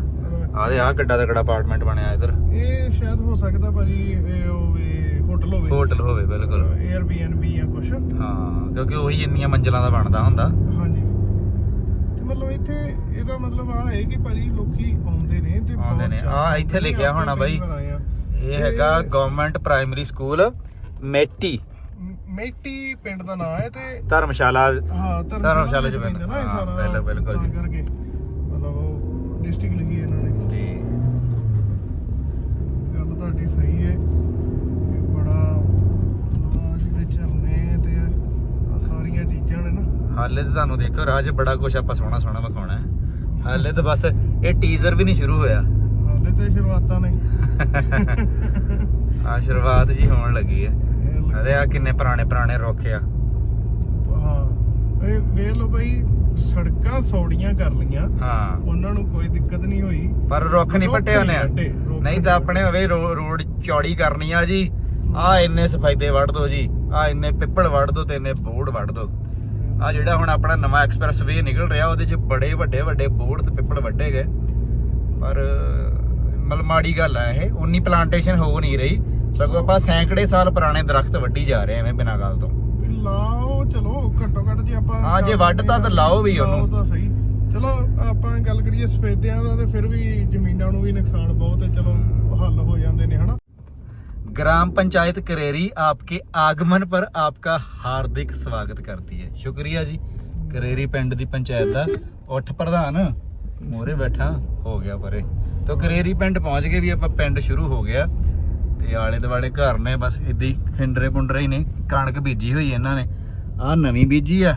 Speaker 1: ਆਦੇ ਆ ਕਿੱਡਾ ਤਕੜਾ ਅਪਾਰਟਮੈਂਟ ਬਣਿਆ ਇਧਰ?
Speaker 2: ਇਹ ਸ਼ਾਇਦ ਹੋ ਸਕਦਾ ਭਾਜੀ ਇਹ ਉਹ ਇਹ ਹੋਟਲ ਹੋਵੇ।
Speaker 1: ਹੋਟਲ ਹੋਵੇ ਬਿਲਕੁਲ।
Speaker 2: Airbnb ਜਾਂ ਕੁਛ।
Speaker 1: ਹਾਂ ਕਿਉਂਕਿ ਉਹੀ ਇੰਨੀਆਂ ਮੰਜ਼ਲਾਂ ਦਾ ਬਣਦਾ ਹੁੰਦਾ।
Speaker 2: ਹਾਂਜੀ। ਤੇ ਮਤਲਬ ਇੱਥੇ ਇਹਦਾ ਮਤਲਬ ਆ ਹੈ ਕਿ ਭਾਜੀ ਲੋਕੀ ਆਉਂਦੇ ਨੇ ਤੇ
Speaker 1: ਆਉਂਦੇ ਨੇ। ਆਹ ਇੱਥੇ ਲਿਖਿਆ ਹੋਣਾ ਬਾਈ।
Speaker 2: ਆ।
Speaker 1: ਇਹ ਹੈਗਾ government primary school Meti
Speaker 2: Meti ਪਿੰਡ ਦਾ ਨਾਮ ਹੈ ਤੇ
Speaker 1: ਧਰਮਸ਼ਾਲਾ
Speaker 2: ਹਾਂ
Speaker 1: ਧਰਮਸ਼ਾਲਾ ਚ
Speaker 2: ਪੈਂਦਾ।
Speaker 1: ਬਿਲਕੁਲ, ਬਿਲਕੁਲ ਜੀ।
Speaker 2: ਕਰਕੇ। ਮਤਲਬ ਡਿਸਟ੍ਰਿਕਟ ਲਿਖੀ ਹੈ ਇਹਨਾਂ ਨੇ
Speaker 1: ਜੀ
Speaker 2: ਤੁਹਾਡੀ ਸਹੀ ਹੈ। ਬੜਾ ਮਤਲਬ ਜਿਹੜੇ ਝਰਨੇ ਤੇ ਆਹ ਸਾਰੀਆਂ ਚੀਜ਼ਾਂ ਨੇ ਨਾ।
Speaker 1: ਹਾਲੇ ਤਾਂ ਤੁਹਾਨੂੰ ਦੇਖੋ 'ਚ ਬੜਾ ਕੁਝ ਆਪਾਂ ਸੋਹਣਾ ਸੋਹਣਾ ਵਿਖਾਉਣਾ ਹੈ। ਹਾਲੇ ਤਾਂ ਬਸ ਇਹ ਟੀਜ਼ਰ ਵੀ ਨਹੀਂ ਸ਼ੁਰੂ ਹੋਇਆ।
Speaker 2: ਹਾਲੇ ਤੇ ਸ਼ੁਰੂਆਤਾਂ ਨੇ।
Speaker 1: ਆ ਸ਼ੁਰੂਆਤ ਜੀ ਹੋਣ ਲੱਗੀ ਹੈ। ਅਰੇ ਆ ਕਿੰਨੇ ਪੁਰਾਣੇ ਪੁਰਾਣੇ ਰੁੱਖ ਆ।
Speaker 2: ਹਾਂ। ਇਹ ਵੇਖ ਲਓ ਬਈ ਸੜਕਾਂ ਸੌੜੀਆਂ ਕਰ ਲੀਆਂ
Speaker 1: ਹਾਂ।
Speaker 2: ਉਹਨਾਂ ਨੂੰ ਕੋਈ ਦਿੱਕਤ ਨਹੀਂ ਹੋਈ।
Speaker 1: ਪਰ ਰੁੱਖ ਨਹੀਂ ਪੱਟੇ ਹੋਣੇ
Speaker 2: ਨਹੀਂ
Speaker 1: ਤਾਂ ਆਪਣੇ ਹੋਵੇ ਰੋਡ ਚੌੜੀ ਕਰਨੀ ਆ ਜੀ। ਆ ਇੰਨੇ ਸਫਾਇਦੇ ਵੱਢ ਦੋ ਜੀ। ਆ ਇੰਨੇ ਪਿੱਪਲ ਵੱਢ ਦੋ ਤੇ ਇੰਨੇ ਬੋਰਡ ਵੱਢ ਦੋ। ਆ ਜਿਹੜਾ ਹੁਣ ਆਪਣਾ ਨਵਾਂ ਐਕਸਪ੍ਰੈਸ ਵੇ ਨਿਕਲ ਰਿਹਾ ਉਹਦੇ 'ਚ ਬੜੇ ਵੱਡੇ ਵੱਡੇ ਬੋਰਡ ਤੇ ਪਿੱਪਲ ਵੱਢੇ ਗਏ। ਪਰ ਮਤਲਬ ਮਾੜੀ ਗੱਲ ਆ ਇਹ। ਉਨੀ ਪਲਾਂਟੇਸ਼ਨ ਹੋ ਨਹੀਂ ਰਹੀ। ਸਗੋਂ ਆਪਾਂ ਸੈਂਕੜੇ ਸਾਲ ਪੁਰਾਣੇ ਦਰਖਤ ਵੱਢੀ ਜਾ ਰਹੇ ਐਵੇਂ ਬਿਨਾਂ ਗੱਲ ਤੋਂ।
Speaker 2: ਲਾਓ ਚਲੋ ਘੱਟ ਜੇ ਆਪਾਂ
Speaker 1: ਹਾਂ ਜੇ ਵੱਢਤਾ ਤਾਂ ਲਾਓ
Speaker 2: ਦਾ
Speaker 1: ग्राम पंचायत करेरी आपके आगमन पर आपका हार्दिक स्वागत करती है शुक्रिया जी करेरी पिंड दी पंचायत ਦਾ ਉੱਠ ਪ੍ਰਧਾਨ। ਮੋਰੇ ਬੈਠਾ ਹੋ ਗਿਆ ਪਰੇ। ਤੋਂ ਕरेरी ਪਿੰਡ ਪਹੁੰਚ ਗਏ ਵੀ ਆਪਾਂ ਪਿੰਡ ਸ਼ੁਰੂ ਹੋ ਗਿਆ। ਤੇ ਆਲੇ ਦੁਆਲੇ ਘਰ ਨੇ ਬਸ ਇਦਾਂ ਹੀ ਖਿੰਡਰੇ ਪੁੰਡਰੇ ਹੀ ਨੇ। ਕਣਕ ਬੀਜੀ ਹੋਈ ਇਹਨਾਂ ਨੇ। ਆ ਨਵੀਂ ਬੀਜੀ ਆ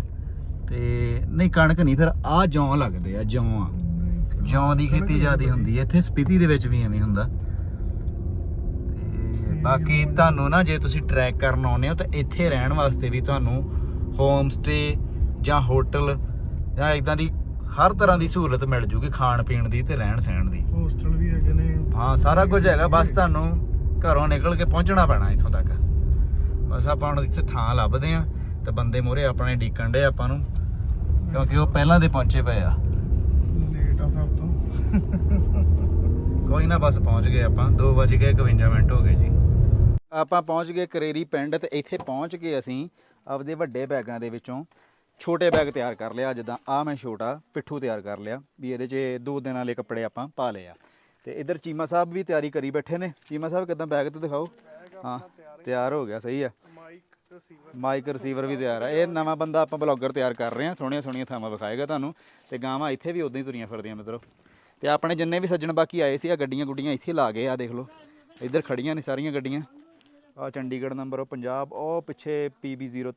Speaker 1: ਤੇ ਨਹੀਂ ਕਣਕ ਨਹੀਂ ਫਿਰ ਆ ਜੌਂ ਲੱਗਦੇ ਆ ਜੌਂ ਆ। ਜੌਂ ਦੀ ਖੇਤੀ ਜ਼ਿਆਦੀ ਹੁੰਦੀ ਹੈ ਇੱਥੇ ਸਪੀਤੀ ਦੇ ਵਿੱਚ ਵੀ ਐਵੇਂ ਹੁੰਦਾ। ਤੇ ਬਾਕੀ ਤੁਹਾਨੂੰ ਨਾ ਜੇ ਤੁਸੀਂ ਟਰੈਕ ਕਰਨ ਆਉਂਦੇ ਹੋ ਤਾਂ ਇੱਥੇ ਰਹਿਣ ਵਾਸਤੇ ਵੀ ਤੁਹਾਨੂੰ ਹੋਮ ਸਟੇ ਜਾਂ ਹੋਟਲ ਜਾਂ ਇਦਾਂ ਦੀ ਹਰ ਤਰ੍ਹਾਂ ਦੀ ਸਹੂਲਤ ਮਿਲ ਜੂਗੀ ਖਾਣ ਪੀਣ ਦੀ ਤੇ ਰਹਿਣ ਸਹਿਣ ਦੀ।
Speaker 2: ਹੋਸਟਲ ਵੀ ਹੈਗੇ ਨੇ।
Speaker 1: ਹਾਂ ਸਾਰਾ ਕੁਝ ਹੈਗਾ ਬਸ ਤੁਹਾਨੂੰ ਘਰੋਂ ਨਿਕਲ ਕੇ ਪਹੁੰਚਣਾ ਪੈਣਾ ਇੱਥੋਂ ਤੱਕ। ਬਸ ਆਪਾਂ ਹੁਣ ਇੱਥੇ ਥਾਂ ਲੱਭਦੇ ਆ ਤੇ ਬੰਦੇ ਮੋਰੇ ਆਪਣੇ ਡੀਕਣ ਦੇ ਆਪਾਂ ਨੂੰ ਕਿਉਂਕਿ ਉਹ ਪਹਿਲਾਂ ਦੇ ਪਹੁੰਚੇ ਪਏ ਆ।
Speaker 2: ਲੇਟ ਆ ਸਭ ਤੋਂ।
Speaker 1: ਕੋਈ ਨਾ ਬਸ ਪਹੁੰਚ ਗਏ ਆਪਾਂ 2:51 ਮਿੰਟ ਹੋ ਗਏ ਜੀ। ਆਪਾਂ ਪਹੁੰਚ ਗਏ ਕਰੇਰੀ ਪਿੰਡ ਤੇ ਇੱਥੇ ਪਹੁੰਚ ਕੇ ਅਸੀਂ ਆਪਦੇ ਵੱਡੇ ਬੈਗਾਂ ਦੇ ਵਿੱਚੋਂ। ਛੋਟੇ ਬੈਗ ਤਿਆਰ ਕਰ ਲਿਆ ਜਿੱਦਾਂ ਆ ਮੈਂ ਛੋਟਾ ਪਿੱਠੂ ਤਿਆਰ ਕਰ ਲਿਆ ਵੀ ਇਹਦੇ 'ਚ ਦੋ ਦਿਨਾਂ ਵਾਲੇ ਕੱਪੜੇ ਆਪਾਂ ਪਾ ਲਏ ਆ। ਤੇ ਇਧਰ ਚੀਮਾ ਸਾਹਿਬ ਵੀ ਤਿਆਰੀ ਕਰੀ ਬੈਠੇ ਨੇ। ਚੀਮਾ ਸਾਹਿਬ ਕਿਦਾਂ ਬੈਗ ਤੇ ਦਿਖਾਓ? ਹਾਂ ਤਿਆਰ ਹੋ ਗਿਆ ਸਹੀ ਆ। ਮਾਈਕ ਰਿਸੀਵਰ ਵੀ ਤਿਆਰ ਆ। ਇਹ ਨਵਾਂ ਬੰਦਾ ਆਪਾਂ ਬਲੌਗਰ ਤਿਆਰ ਕਰ ਰਹੇ ਹਾਂ ਸੋਹਣੀਆਂ ਸੋਹਣੀਆਂ ਥਾਵਾਂ ਵਿਖਾਏਗਾ ਤੁਹਾਨੂੰ। ਤੇ ਗਾਵਾਂ ਇੱਥੇ ਵੀ ਉਦਾਂ ਹੀ ਤੁਰੀਆਂ ਫਿਰਦੀਆਂ ਮਿੱਤਰੋ। ਤੇ ਆਪਣੇ ਜਿੰਨੇ ਵੀ ਸੱਜਣ ਬਾਕੀ ਆਏ ਸੀ ਆ ਗੱਡੀਆਂ ਗੁੱਡੀਆਂ ਇੱਥੇ ਲਾ ਗਏ ਆ ਦੇਖ ਲਓ। ਇੱਧਰ ਖੜੀਆਂ ਨੇ ਸਾਰੀਆਂ ਗੱਡੀਆਂ। ਆ ਚੰਡੀਗੜ੍ਹ ਨੰਬਰ ਉਹ ਪੰਜਾਬ। ਉਹ ਪਿੱਛੇ PB03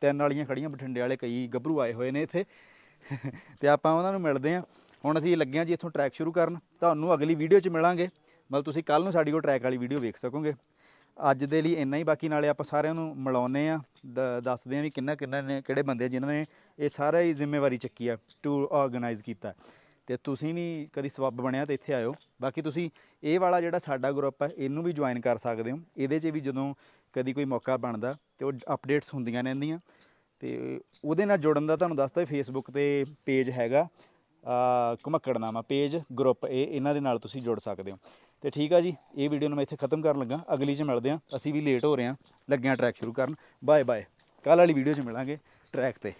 Speaker 1: ਤਿੰਨ। ਵਾਲੀਆਂ ਖੜੀਆਂ ਬਠਿੰਡੇ ਵਾਲੇ ਕਈ ਗੱਭਰੂ ਆਏ ਹੋਏ ਨੇ ਇੱਥੇ। ਤੇ ਆਪਾਂ ਉਹਨਾਂ ਨੂੰ ਮਿਲਦੇ ਹਾਂ ਹੁਣ ਅਸੀਂ ਲੱਗੇ ਹਾਂ ਜੀ ਇੱਥੋਂ ਟਰੈਕ ਸ਼ੁਰੂ ਕਰਨ। ਤੁਹਾਨੂੰ ਅਗਲੀ ਵੀਡੀਓ 'ਚ ਮਿਲਾਂਗੇ। ਮਤਲਬ ਤੁਸੀਂ ਕੱਲ ਨੂੰ ਸਾਡੀ ਉਹ ਟਰੈਕ ਵਾਲੀ ਵੀਡੀਓ ਵੇਖ ਸਕੋਗੇ। ਅੱਜ ਦੇ ਲਈ ਇੰਨਾ ਹੀ, ਬਾਕੀ ਨਾਲੇ ਆਪਾਂ ਸਾਰਿਆਂ ਨੂੰ ਮਿਲਾਉਨੇ ਆ ਦੱਸਦੇ ਆ ਵੀ ਕਿੰਨਾ ਕਿੰਨਾ ਨੇ, ਕਿਹੜੇ ਬੰਦੇ ਆ ਜਿਨ੍ਹਾਂ ਨੇ ਇਹ ਸਾਰਾ ਹੀ ਜ਼ਿੰਮੇਵਾਰੀ ਚੱਕੀ ਆ ਟੂਰ ਆਰਗੇਨਾਈਜ਼ ਕੀਤਾ। ਤੇ ਤੁਸੀਂ ਵੀ ਕਦੀ ਸਬੱਬ ਬਣਿਆ ਤੇ ਇੱਥੇ ਆਇਓ। ਬਾਕੀ ਤੁਸੀਂ ਇਹ ਵਾਲਾ ਜਿਹੜਾ ਸਾਡਾ ਗਰੁੱਪ ਹੈ ਇਹਨੂੰ ਵੀ ਜੁਆਇਨ ਕਰ ਸਕਦੇ ਹੋ। ਇਹਦੇ 'ਚ ਵੀ ਜਦੋਂ ਕਦੀ ਕੋਈ ਮੌਕਾ ਬਣਦਾ ਤੇ ਉਹ ਅਪਡੇਟਸ ਹੁੰਦੀਆਂ ਰਹਿੰਦੀਆਂ। ਤੇ ਉਹਦੇ ਨਾਲ ਜੁੜਨ ਦਾ ਤੁਹਾਨੂੰ ਦੱਸਦਾ ਫੇਸਬੁੱਕ ਤੇ ਪੇਜ ਹੈਗਾ ਆ ਘੁਮੱਕੜਨਾਮਾ ਪੇਜ ਗਰੁੱਪ ਇਹ ਇਹਨਾਂ ਦੇ ਨਾਲ ਤੁਸੀਂ ਜੁੜ ਸਕਦੇ ਹੋ। ਤੇ ਠੀਕ ਆ ਜੀ, ਇਹ ਵੀਡੀਓ ਨੂੰ ਮੈਂ ਇੱਥੇ ਖਤਮ ਕਰਨ ਲੱਗਾ। ਅਗਲੀ 'ਚ ਮਿਲਦੇ ਹਾਂ। ਅਸੀਂ ਵੀ ਲੇਟ ਹੋ ਰਹੇ ਹਾਂ। ਲੱਗਿਆਂ ਟਰੈਕ ਸ਼ੁਰੂ ਕਰਨ। ਬਾਏ ਬਾਏ ਕੱਲ ਵਾਲੀ ਵੀਡੀਓ 'ਚ ਮਿਲਾਂਗੇ ਟਰੈਕ ਤੇ।